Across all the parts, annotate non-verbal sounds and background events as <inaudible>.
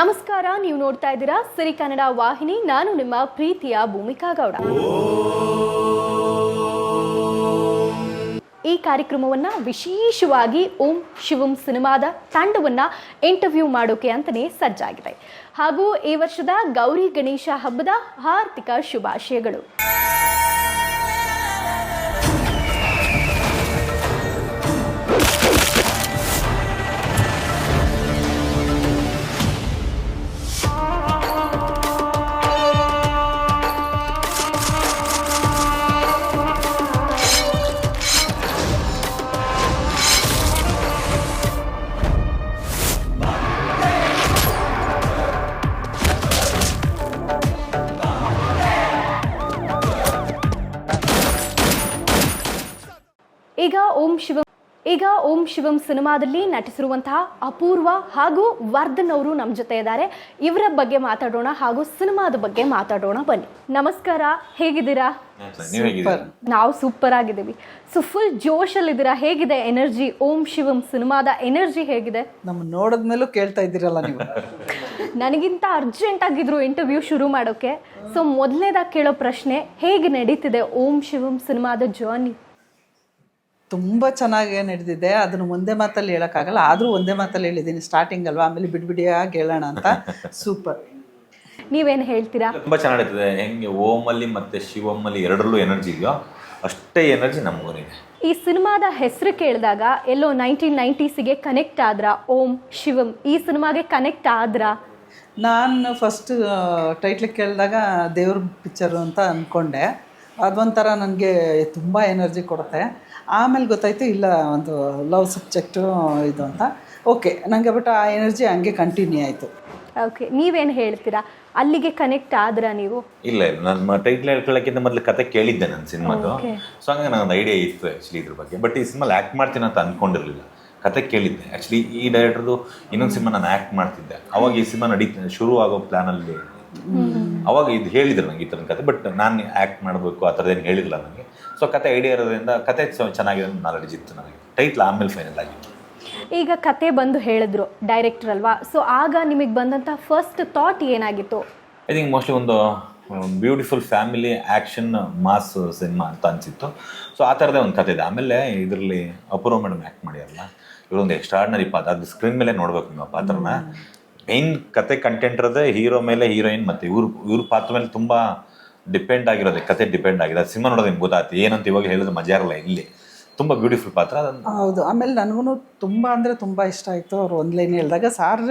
ನಮಸ್ಕಾರ, ನೀವು ನೋಡ್ತಾ ಇದ್ದೀರಾ ಸಿರಿ ಕನ್ನಡ ವಾಹಿನಿ. ನಾನು ನಿಮ್ಮ ಪ್ರೀತಿಯ ಭೂಮಿಕಾ ಗೌಡ. ಈ ಕಾರ್ಯಕ್ರಮವನ್ನ ವಿಶೇಷವಾಗಿ ಓಂ ಶಿವಂ ಸಿನಿಮಾದ ತಂಡವನ್ನ ಇಂಟರ್ವ್ಯೂ ಮಾಡೋಕೆ ಅಂತಲೇ ಸಜ್ಜಾಗಿದೆ. ಹಾಗೂ ಈ ವರ್ಷದ ಗೌರಿ ಗಣೇಶ ಹಬ್ಬದ ಹಾರ್ದಿಕ ಶುಭಾಶಯಗಳು. ಈಗ ಓಂ ಶಿವಂ ಸಿನಿಮಾದಲ್ಲಿ ನಟಿಸಿರುವಂತಹ ಅಪೂರ್ವ ಹಾಗೂ ವರ್ಧನ್ ಅವರು ನಮ್ಮ ಜೊತೆ ಇದ್ದಾರೆ ಇವರ ಬಗ್ಗೆ ಮಾತಾಡೋಣ ಹಾಗೂ ಸಿನಿಮಾದ ಬಗ್ಗೆ ಮಾತಾಡೋಣ. ಬನ್ನಿ. ನಮಸ್ಕಾರ. ಹೇಗಿದ್ದೀರಾ? ನೀವು ಸೂಪರ್. ಆಗಿದ್ದೀವಿ. ಸೊ ಫುಲ್ ಜೋಶಲ್ಲಿದ್ದೀರಾ? ಹೇಗಿದೆ ಎನರ್ಜಿ? ಓಂ ಶಿವಂ ಸಿನಿಮಾದ ಎನರ್ಜಿ ಹೇಗಿದೆ? ನಮ್ಮ ನೋಡಿದ್ಮೇಲೂ ಕೇಳ್ತಾ ಇದ್ದೀರಲ್ಲ ನೀವು. ನನಗಿಂತ ಅರ್ಜೆಂಟ್ ಆಗಿದ್ರು ಇಂಟರ್ವ್ಯೂ ಶುರು ಮಾಡೋಕೆ. ಸೊ ಮೊದಲನೇದಾಗಿ ಕೇಳೋ ಪ್ರಶ್ನೆ ಹೇಗೆ ನಡೀತಿದೆ ಓಂ ಶಿವಂ ಸಿನಿಮಾದ ಜರ್ನಿ ತುಂಬ ಚೆನ್ನಾಗಿ ನಡೆದಿದೆ. ಅದನ್ನು ಒಂದೇ ಮಾತಲ್ಲಿ ಹೇಳೋಕ್ಕಾಗಲ್ಲ. ಆದರೂ ಒಂದೇ ಮಾತಲ್ಲಿ ಹೇಳಿದ್ದೀನಿ. ಸ್ಟಾರ್ಟಿಂಗ್ ಅಲ್ವಾ? ಆಮೇಲೆ ಬಿಡ್ಬಿಡಿಯಾಗಿ ಹೇಳೋಣ ಅಂತ. ಸೂಪರ್ ನೀವೇನು ಹೇಳ್ತೀರಾ? ತುಂಬಾ ಚೆನ್ನಾಗಿರ್ತದೆ ಹೆಂಗೆ ಓಮಲ್ಲಿ ಮತ್ತು ಶಿವಮ್ಮಲ್ಲಿ ಶಿವಮ್ ಅಲ್ಲಿ ಎರಡರಲ್ಲೂ ಎನರ್ಜಿ ಇದೆಯೋ ಅಷ್ಟೇ ಎನರ್ಜಿ ನಮಗೂನಿದೆ ಈ ಸಿನಿಮಾದ ಹೆಸರು ಕೇಳಿದಾಗ ಎಲ್ಲೋ ನೈನ್ಟೀನ್ ನೈಂಟೀಸಿಗೆ ಕನೆಕ್ಟ್ ಆದ್ರ? ಓಂ ಶಿವಂ ಈ ಸಿನಿಮಾಗೆ ಕನೆಕ್ಟ್ ಆದ್ರ? ನಾನು ಫಸ್ಟ್ ಟೈಟ್ಲ್ ಕೇಳಿದಾಗ ದೇವ್ರ ಪಿಕ್ಚರು ಅಂತ ಅಂದ್ಕೊಂಡೆ ಅದೊಂಥರ ನನಗೆ ತುಂಬ ಎನರ್ಜಿ ಕೊಡುತ್ತೆ. ಆಮೇಲೆ ಗೊತ್ತಾಯಿತು ಇಲ್ಲ ಒಂದು ಲವ್ ಸಬ್ಜೆಕ್ಟು ಇದು ಅಂತ. ಓಕೆ ನನಗೆ ಬಟ್ ಆ ಎನರ್ಜಿ ಹಂಗೆ ಕಂಟಿನ್ಯೂ ಆಯಿತು. ಓಕೆ ನೀವೇನು ಹೇಳ್ತೀರಾ? ಅಲ್ಲಿಗೆ ಕನೆಕ್ಟ್ ಆದ್ರ ನೀವು? ಇಲ್ಲ ಇಲ್ಲ ನನ್ನ ಟೈಟ್ಲ್ ಹೇಳ್ಕೊಳ್ಳೋಕ್ಕಿಂತ ಮೊದಲು ಕತೆ ಕೇಳಿದ್ದೆ ನನ್ನ ಸಿನಿಮಾದು. ಸೊ ಹಂಗೆ ನನಗೆ ಐಡಿಯಾ ಇತ್ತು ಆ್ಯಕ್ಚುಲಿ ಇದ್ರ ಬಗ್ಗೆ. ಬಟ್ ಈ ಸಿನಿಮಾಲಿ ಆ್ಯಕ್ಟ್ ಮಾಡ್ತೀನಿ ಅಂತ ಅಂದ್ಕೊಂಡಿರಲಿಲ್ಲ ಕತೆ ಕೇಳಿದ್ದೆ. ಆ್ಯಕ್ಚುಲಿ ಈ ಡೈರೆಕ್ಟರ್ದು ಇನ್ನೊಂದು ಸಿನಿಮಾ ನಾನು ಆ್ಯಕ್ಟ್ ಮಾಡ್ತಿದ್ದೆ. ಅವಾಗ ಈ ಸಿನಿಮಾ ನಡೀತ ಶುರು ಆಗೋ ಪ್ಲ್ಯಾನಲ್ಲಿ ಅವಾಗ ಇದು ಹೇಳಿದ್ರು ನಂಗೆ ಈ ಥರದ ಕತೆ ಬಟ್ ನಾನು ಆ್ಯಕ್ಟ್ ಮಾಡಬೇಕು ಆ ಥರದ್ದೇನು ಹೇಳಿಲ್ಲ ನನಗೆ ಸೊ ಕತೆ ಐಡಿಯಾ ಇರೋದ್ರಿಂದ ಕತೆ ಚೆನ್ನಾಗಿದೆ ನಾಲೆಡ್ಜ್ ಇತ್ತು ನನಗೆ. ಟೈಟ್ಲ್ ಆಮೇಲೆ ಫೈನಲ್ ಆಗಿತ್ತು ಈಗ ಕತೆ ಬಂದು ಹೇಳಿದ್ರು ಡೈರೆಕ್ಟರ್ ಅಲ್ವಾ? ಸೊ ಆಗ ನಿಮಗೆ ಬಂದಂಥ ಫಸ್ಟ್ ಥಾಟ್ ಏನಾಗಿತ್ತು? ಐ ಥಿಂಕ್ ಮೋಸ್ಟ್ಲಿ ಒಂದು beautiful family action mass cinema ಅಂತ ಅನಿಸಿತ್ತು. ಸೊ ಆ ಥರದೇ ಒಂದು ಕತೆ ಇದೆ. ಆಮೇಲೆ ಇದರಲ್ಲಿ ಅಪೂರ್ವ ಮೇಡಮ್ ಆ್ಯಕ್ಟ್ ಮಾಡ್ಯಾರಲ್ಲ ಇವರೊಂದು ಎಕ್ಸ್ಟ್ರಾಡ್ನರಿ ಪಾತ್ರ. ಅದು ಸ್ಕ್ರೀನ್ ಮೇಲೆ ನೋಡಬೇಕು ನೀವು ಆ ಪಾತ್ರನ. ಮೇನ್ ಕತೆ ಕಂಟೆಂಟ್ ಇರೋದೇ ಹೀರೋ ಮೇಲೆ ಹೀರೋಯಿನ್ ಮತ್ತೆ ಇವ್ರ ಇವ್ರ ಪಾತ್ರ ಮೇಲೆ ತುಂಬ ಡಿಪೆಂಡ್ ಆಗಿರೋದೆ ಕತೆ ಡಿಪೆಂಡ್ ಆಗಿದೆ ಸಿನಿಮಾ ನೋಡೋದು ನಿಮ್ಗೆ ಗೊತ್ತಾಯ್ತು. ಏನಂತ ಇವಾಗ ಹೇಳಿದ್ರೆ ಮಜಾ ಇರಲ್ಲ ಇಲ್ಲಿ. ತುಂಬ ಬ್ಯೂಟಿಫುಲ್ ಪಾತ್ರ. ಅದನ್ನು ಹೌದು. ಆಮೇಲೆ ನನಗೂ ತುಂಬ ಅಂದರೆ ತುಂಬ ಇಷ್ಟ ಆಯಿತು. ಅವ್ರು ಒಂದು ಲೈನ್ ಹೇಳಿದಾಗ ಸಾರ್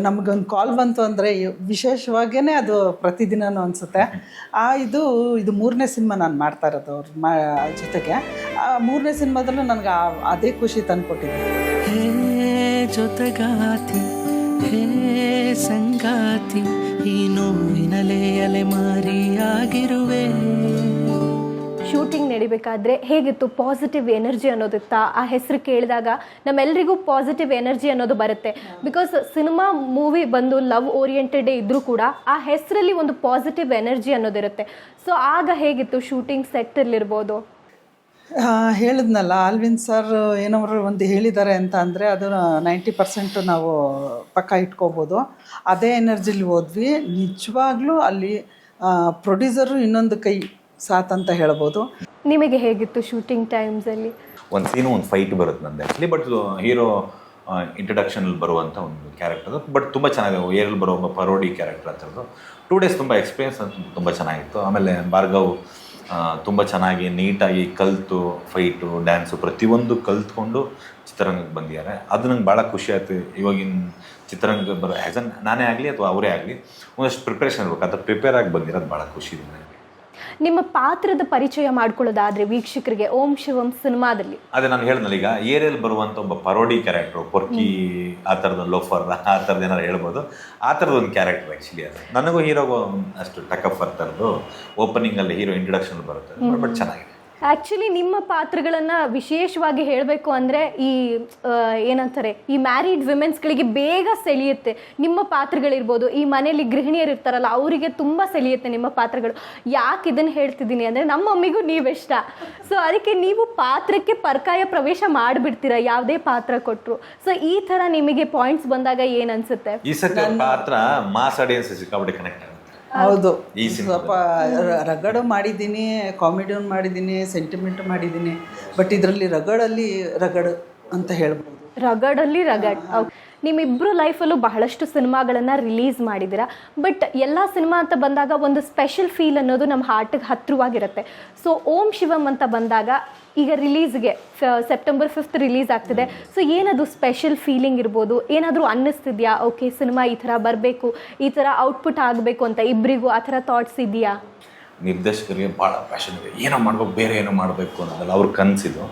ನಮಗೊಂದು ಕಾಲ್ ಬಂತು ಅಂದರೆ ವಿಶೇಷವಾಗೇ ಅದು ಪ್ರತಿದಿನನೂ ಅನಿಸುತ್ತೆ. ಆ ಇದು ಇದು ಮೂರನೇ ಸಿನಿಮಾ ನಾನು ಮಾಡ್ತಾ ಇರೋದು ಅವ್ರ ಮಾ ಜೊತೆಗೆ. ಆ ಮೂರನೇ ಸಿನಿಮಾದಲ್ಲೂ ನನಗೆ ಆ- ಅದೇ ಖುಷಿ ತಂದುಕೊಟ್ಟಿದ್ದೆ ಜೊತೆಗಾತಿ, ಹೇ ಸಂಗಾತಿ, ಈ ನೋವಿನಲೆ ಅಲೆಮಾರಿಯಾಗಿರುವೆ. ಶೂಟಿಂಗ್ ನಡಿಬೇಕಾದ್ರೆ ಹೇಗಿತ್ತು ಪಾಸಿಟಿವ್ ಎನರ್ಜಿ ಅನ್ನೋದಿತ್ತ? ಆ ಹೆಸರು ಕೇಳಿದಾಗ ನಮ್ಮೆಲ್ಲರಿಗೂ ಪಾಸಿಟಿವ್ ಎನರ್ಜಿ ಅನ್ನೋದು ಬರುತ್ತೆ. ಬಿಕಾಸ್ ಸಿನಿಮಾ ಮೂವಿ ಬಂದು ಲವ್ ಓರಿಯೆಂಟೆಡ್ ಇದ್ರೂ ಕೂಡ ಆ ಹೆಸರಲ್ಲಿ ಒಂದು ಪಾಸಿಟಿವ್ ಎನರ್ಜಿ ಅನ್ನೋದಿರುತ್ತೆ. ಸೊ ಆಗ ಹೇಗಿತ್ತು ಶೂಟಿಂಗ್ ಸೆಟ್ಟಲ್ಲಿರ್ಬೋದು? ಹೇಳಿದ್ನಲ್ಲ ಆಲ್ವಿನ್ ಸರ್ ಏನವರು ಒಂದು ಹೇಳಿದ್ದಾರೆ ಅಂತ ಅಂದರೆ ಅದು ನೈಂಟಿ ಪರ್ಸೆಂಟ್ ನಾವು ಪಕ್ಕ ಇಟ್ಕೋಬೋದು. ಅದೇ ಎನರ್ಜಿಲಿ ಹೋದ್ವಿ. ನಿಜವಾಗ್ಲೂ ಅಲ್ಲಿ ಪ್ರೊಡ್ಯೂಸರು ಇನ್ನೊಂದು ಕೈ ಸಾತ್ ಅಂತ ಹೇಳ್ಬೋದು. ನಿಮಗೆ ಹೇಗಿತ್ತು ಶೂಟಿಂಗ್ ಟೈಮ್ಸಲ್ಲಿ ಒಂದು ಸೀನು ಒಂದು ಫೈಟ್ ಬರುತ್ತೆ ನಂದು ಆ್ಯಕ್ಚುಲಿ ಬಟ್ ಹೀರೋ ಇಂಟ್ರಡಕ್ಷನಲ್ಲಿ ಬರುವಂಥ ಒಂದು ಕ್ಯಾರೆಕ್ಟರ್ ಬಟ್ ತುಂಬ ಚೆನ್ನಾಗಿ ಏರಲ್ಲಿ ಬರೋ ಒಬ್ಬ ಪರೋಡಿ ಕ್ಯಾರೆಕ್ಟರ್ ಆ ಥರದ್ದು. ಟೂ ಡೇಸ್ ತುಂಬ ಎಕ್ಸ್ಪೀರಿಯನ್ಸ್ ಅಂತ ತುಂಬ ಚೆನ್ನಾಗಿತ್ತು. ಆಮೇಲೆ ಭಾರ್ಗವ್ ತುಂಬ ಚೆನ್ನಾಗಿ ನೀಟಾಗಿ ಕಲಿತು, ಫೈಟು, ಡ್ಯಾನ್ಸು ಪ್ರತಿಯೊಂದು ಕಲ್ತ್ಕೊಂಡು ಚಿತ್ರರಂಗಕ್ಕೆ ಬಂದಿದ್ದಾರೆ. ಅದು ನಂಗೆ ಭಾಳ ಖುಷಿ ಆಯ್ತು. ಇವಾಗಿನ ಚಿತ್ರರಂಗಕ್ಕೆ ಬರೋ ಆ್ಯಸ್ ಅನ್ ನಾನೇ ಆಗಲಿ ಅಥವಾ ಅವರೇ ಆಗಲಿ, ಒಂದಷ್ಟು ಪ್ರಿಪ್ರೇಷನ್ ಇರಬೇಕು. ಅಂತ ಪ್ರಿಪೇರ್ ಆಗಿ ಬಂದಿರೋದು ಭಾಳ ಖುಷಿ ಇದೆ ನನಗೆ. ನಿಮ್ಮ ಪಾತ್ರದ ಪರಿಚಯ ಮಾಡ್ಕೊಳ್ಳೋದಾದ್ರೆ ವೀಕ್ಷಕರಿಗೆ ಓಂ ಶಿವಂ ಸಿನಿಮಾದಲ್ಲಿ. ಅದೇ ನಾನು ಹೇಳಿದ್ನಲ್ಲ ಈಗ ಏರಿಯಲ್ಲಿ ಬರುವಂಥ ಒಬ್ಬ ಪರೋಡಿ ಕ್ಯಾರೆಕ್ಟರ್ ಪೊರ್ಕಿ ಆ ಥರದ ಲೋಫರ್ ಆ ಥರದ್ದು ಏನಾರು ಹೇಳ್ಬೋದು. ಆ ಥರದ ಒಂದು ಕ್ಯಾರೆಕ್ಟರ್ ಆ್ಯಕ್ಚುಲಿ ಅದು. ನನಗೂ ಹೀರೋಗೂ ಅಷ್ಟು ಟಕಫ್ ಆ ಥರದ್ದು. ಓಪನಿಂಗಲ್ಲಿ ಹೀರೋ ಇಂಟ್ರಡಕ್ಷನ್ ಬರುತ್ತೆ. ಬಟ್ ಚೆನ್ನಾಗಿದೆ. ಆ್ಯಕ್ಚುಲಿ ನಿಮ್ಮ ಪಾತ್ರಗಳನ್ನು ವಿಶೇಷವಾಗಿ ಹೇಳಬೇಕು ಅಂದರೆ ಈ ಏನಂತಾರೆ ಈ ಮ್ಯಾರಿಡ್ ವಿಮೆನ್ಸ್ಗಳಿಗೆ ಬೇಗ ಸೆಳೆಯುತ್ತೆ. ನಿಮ್ಮ ಪಾತ್ರಗಳಿರ್ಬೋದು ಈ ಮನೆಯಲ್ಲಿ ಗೃಹಿಣಿಯರು ಇರ್ತಾರಲ್ಲ ಅವರಿಗೆ ತುಂಬ ಸೆಳೆಯುತ್ತೆ ನಿಮ್ಮ ಪಾತ್ರಗಳು. ಯಾಕೆ ಇದನ್ನು ಹೇಳ್ತಿದ್ದೀನಿ ಅಂದರೆ ನಮ್ಮ ಮಮ್ಮಿಗೂ ನೀವೆಷ್ಟ. ಸೊ ಅದಕ್ಕೆ ನೀವು ಪಾತ್ರಕ್ಕೆ ಪರ್ಕಾಯ ಪ್ರವೇಶ ಮಾಡಿಬಿಡ್ತೀರಾ ಯಾವುದೇ ಪಾತ್ರ ಕೊಟ್ಟರು ಸೊ ಈ ಥರ ನಿಮಗೆ ಪಾಯಿಂಟ್ಸ್ ಬಂದಾಗ ಏನು ಅನ್ಸುತ್ತೆ? ಈ ಸತಿ ಪಾತ್ರ ಮಾಸ್ ಆಡಿಯನ್ಸ್ ಸಿಕ್ಕಾಬಿಟ್ಟು ಕನೆಕ್ಟ್ ಹೌದು. ಈ ಸ್ವಲ್ಪ ರಗಡ ರಗಡು ಮಾಡಿದ್ದೀನಿ ಕಾಮಿಡಿಯನ್ ಮಾಡಿದ್ದೀನಿ ಸೆಂಟಿಮೆಂಟ್ ಮಾಡಿದ್ದೀನಿ ಬಟ್ ಇದರಲ್ಲಿ ರಗಡಲ್ಲಿ ರಗಡು ಅಂತ ಹೇಳ್ಬೋದು. ರಗಡಲ್ಲಿ ರಗಡ್ ನಿಮ್ಮಿಬ್ಬರು ಲೈಫಲ್ಲೂ ಬಹಳಷ್ಟು ಸಿನಿಮಾಗಳನ್ನು ರಿಲೀಸ್ ಮಾಡಿದ್ದೀರಾ? ಬಟ್ ಎಲ್ಲ ಸಿನಿಮಾ ಅಂತ ಬಂದಾಗ ಒಂದು ಸ್ಪೆಷಲ್ ಫೀಲ್ ಅನ್ನೋದು ನಮ್ಮ ಹಾರ್ಟಿಗೆ ಹತ್ತಿರವಾಗಿರುತ್ತೆ. ಸೊ ಓಂ ಶಿವಮ್ ಅಂತ ಬಂದಾಗ ಈಗ ರಿಲೀಸ್ಗೆ ಸೆಪ್ಟೆಂಬರ್ ಫಿಫ್ತ್ ರಿಲೀಸ್ ಆಗ್ತಿದೆ. ಸೊ ಏನದು ಸ್ಪೆಷಲ್ ಫೀಲಿಂಗ್ ಇರ್ಬೋದು? ಏನಾದರೂ ಅನ್ನಿಸ್ತಿದ್ಯಾ? ಓಕೆ ಸಿನಿಮಾ ಈ ಥರ ಬರಬೇಕು, ಈ ಥರ ಔಟ್ಪುಟ್ ಆಗಬೇಕು ಅಂತ ಇಬ್ಬರಿಗೂ ಆ ಥರ ಥಾಟ್ಸ್ ಇದೆಯಾ ನಿರ್ದೇಶಕರಿಗೆ ಭಾಳ ಪ್ಯಾಷನ್ ಇದೆ. ಏನೋ ಮಾಡ್ಬೇಕು, ಬೇರೆ ಏನೋ ಮಾಡಬೇಕು ಅನ್ನೋದಲ್ಲ ಅವ್ರ ಕನಸಿದು.